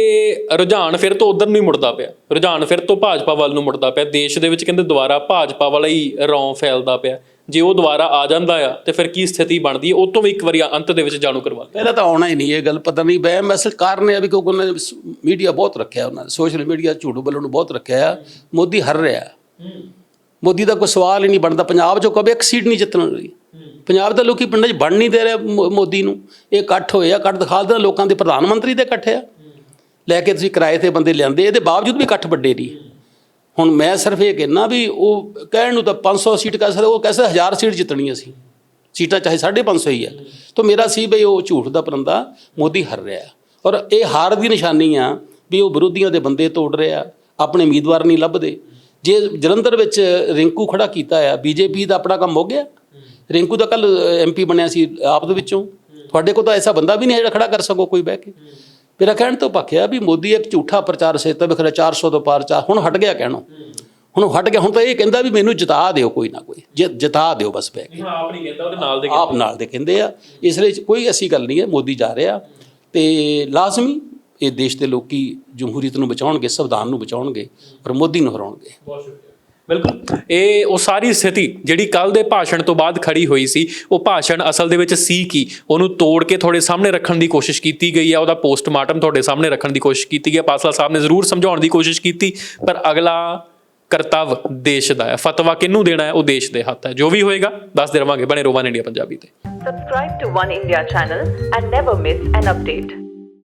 ਰੁਝਾਨ ਫਿਰ ਤੋਂ ਉਧਰ ਨਹੀਂ ਮੁੜਦਾ ਪਿਆ। ਰੁਝਾਨ ਫਿਰ ਤੋਂ ਭਾਜਪਾ ਵੱਲ ਨੂੰ ਮੁੜਦਾ ਪਿਆ। ਦੇਸ਼ ਦੇ ਵਿੱਚ ਕਹਿੰਦੇ ਦੁਬਾਰਾ ਭਾਜਪਾ ਵਾਲਾ ਹੀ ਰੌਂ ਫੈਲਦਾ ਪਿਆ। ਜੇ ਉਹ ਦੁਬਾਰਾ ਆ ਜਾਂਦਾ ਆ ਤੇ ਫਿਰ ਕੀ ਸਥਿਤੀ ਬਣਦੀ ਹੈ? ਉਹ ਤੋਂ ਵੀ ਇੱਕ ਵਾਰੀ ਅੰਤ ਦੇ ਵਿੱਚ ਜਾਣੂ ਕਰਵਾ ਦਿਓ। ਪਹਿਲਾਂ ਤਾਂ ਆਉਣਾ ਹੀ ਨਹੀਂ ਇਹ ਗੱਲ ਪਤਾ ਨਹੀਂ ਬੈ ਮੈਸੇਜ ਕਾਰਨ ਹੈ ਵੀ ਕਿਉਂਕਿ ਉਹਨਾਂ ਨੇ ਮੀਡੀਆ ਬਹੁਤ ਰੱਖਿਆ ਉਹਨਾਂ ਨੇ। ਸੋਸ਼ਲ ਮੀਡੀਆ ਝੂਠ ਬੋਲਣ ਨੂੰ ਬਹੁਤ ਰੱਖਿਆ ਆ। ਮੋਦੀ ਹਰ ਰਿਹਾ। ਮੋਦੀ ਦਾ ਕੋਈ ਸਵਾਲ ਹੀ ਨਹੀਂ ਬਣਦਾ। ਪੰਜਾਬ 'ਚੋਂ ਕਦੇ ਇੱਕ ਸੀਟ ਨਹੀਂ ਜਿੱਤਣ ਲਈ ਪੰਜਾਬ ਦੇ ਲੋਕੀ ਪਿੰਡਾਂ 'ਚ ਬਣ ਨਹੀਂ ਦੇ ਰਹੇ ਮੋ- ਮੋਦੀ ਨੂੰ। ਇਹ ਇਕੱਠ ਹੋਏ ਆ, ਇਕੱਠ ਦਿਖਾ ਦੇਣਾ ਲੋਕਾਂ ਦੇ ਪ੍ਰਧਾਨ ਮੰਤਰੀ ਦੇ ਇਕੱਠ ਆ। ਲੈ ਕੇ ਤੁਸੀਂ ਕਿਰਾਏ ਤੇ ਬੰਦੇ ਲਿਆਂਦੇ, ਇਹਦੇ ਬਾਵਜੂਦ ਵੀ ਇਕੱਠ ਵੱਡੇ ਨਹੀਂ। ਹੁਣ ਮੈਂ ਸਿਰਫ ਇਹ ਕਹਿਣਾ ਵੀ ਉਹ ਕਹਿਣ ਨੂੰ ਤਾਂ 500 ਸੀਟ ਕਹਿ ਸਕਦਾ, ਉਹ ਕਹਿੰਦੇ 1000 ਸੀਟ ਜਿੱਤਣੀ ਅਸੀਂ ਸੀਟਾਂ ਚਾਹੇ 550 ਹੀ ਆ। ਤਾਂ ਮੇਰਾ ਸੀ ਬਈ ਉਹ ਝੂਠ ਦਾ ਪਰੰਦਾ, ਮੋਦੀ ਹਰ ਰਿਹਾ। ਔਰ ਇਹ ਹਾਰ ਦੀ ਨਿਸ਼ਾਨੀ ਆ ਵੀ ਉਹ ਵਿਰੋਧੀਆਂ ਦੇ ਬੰਦੇ ਤੋੜ ਰਿਹਾ, ਆਪਣੇ ਉਮੀਦਵਾਰ ਨਹੀਂ ਲੱਭਦੇ। ਜੇ ਜਲੰਧਰ ਵਿੱਚ ਰਿੰਕੂ ਖੜਾ ਕੀਤਾ ਆ ਬੀਜੇਪੀ ਦਾ ਆਪਣਾ ਕੰਮ ਹੋ ਗਿਆ। ਰਿੰਕੂ ਦਾ ਕੱਲ ਐਮਪੀ ਬਣਿਆ ਸੀ ਆਪ ਦੇ ਵਿੱਚੋਂ। ਤੁਹਾਡੇ ਕੋਲ ਤਾਂ ਐਸਾ ਬੰਦਾ ਵੀ ਨਹੀਂ ਜਿਹੜਾ ਖੜਾ ਕਰ ਸਕੋ ਕੋਈ ਬਹਿ ਕੇ। ਮੇਰਾ ਕਹਿਣ ਤੋਂ ਪੱਕਿਆ ਵੀ ਮੋਦੀ ਇੱਕ ਝੂਠਾ ਪ੍ਰਚਾਰ ਸੇਤਾ ਵਿਖਰੇ 400 ਤੋਂ ਪਾਰ ਚਾਰ ਹੁਣ ਹਟ ਗਿਆ ਕਹਿਣੋਂ। ਹੁਣ ਹਟ ਗਿਆ ਹੁਣ ਤਾਂ ਇਹ ਕਹਿੰਦਾ ਵੀ ਮੈਨੂੰ ਜਿਤਾ ਦਿਓ ਕੋਈ ਨਾ ਕੋਈ। ਜਿ- ਜਿਤਾ ਦਿਓ ਬਸ ਬਹਿ ਕੇ। ਆਪ ਨਹੀਂ ਕਹਿੰਦਾ ਉਹਦੇ ਨਾਲ ਦੇ ਆਪ ਨਾਲ ਦੇ ਕਹਿੰਦੇ ਆ। ਇਸ ਲਈ ਕੋਈ ਐਸੀ ਗੱਲ ਨਹੀਂ ਹੈ ਮੋਦੀ ਜਾ ਰਿਹਾ। ਤੇ ਲਾਜ਼ਮੀ ਇਹ ਦੇਸ਼ ਦੇ ਲੋਕੀ ਜਮਹੂਰੀਅਤ ਨੂੰ ਬਚਾਉਣਗੇ ਸੰਵਿਧਾਨ ਨੂੰ ਬਚਾਉਣਗੇ ਪਰ ਮੋਦੀ ਨੂੰ ਹਰਾਉਣਗੇ। ਬਹੁਤ ਸ਼ੁਕਰੀਆ। ਬਿਲਕੁਲ। ਇਹ ਉਹ ਸਾਰੀ ਸਥਿਤੀ ਜਿਹੜੀ ਕੱਲ ਦੇ ਭਾਸ਼ਣ ਤੋਂ ਬਾਅਦ ਖੜੀ ਹੋਈ ਸੀ ਉਹ ਭਾਸ਼ਣ ਅਸਲ ਦੇ ਵਿੱਚ ਸੀ ਕੀ? ਉਹਨੂੰ ਤੋੜ ਕੇ ਤੁਹਾਡੇ ਸਾਹਮਣੇ ਰੱਖਣ ਦੀ ਕੋਸ਼ਿਸ਼ ਕੀਤੀ ਗਈ ਹੈ ਉਹਦਾ ਪੋਸਟਮਾਰਟਮ ਤੁਹਾਡੇ ਸਾਹਮਣੇ ਰੱਖਣ ਦੀ ਕੋਸ਼ਿਸ਼ ਕੀਤੀ ਗਈ ਹੈ ਪਾਸਲਾ ਸਾਹਿਬ ਨੇ ਜ਼ਰੂਰ ਸਮਝਾਉਣ ਦੀ ਕੋਸ਼ਿਸ਼ ਕੀਤੀ ਪਰ ਅਗਲਾ ਕਰਤੱਵ ਦੇਸ਼ ਦਾ ਹੈ। ਫਤਵਾ ਕਿਹਨੂੰ ਦੇਣਾ ਹੈ? ਉਹ ਦੇਸ਼ ਦੇ ਹੱਥ ਹੈ। ਜੋ ਵੀ ਹੋਏਗਾ ਦੱਸਦੇ ਰਵਾਂਗੇ। ਬਣੇ ਰੋਵਾਨ ਇੰਡੀਆ ਪੰਜਾਬੀ ਤੇ। Subscribe to One India channel and never miss an update.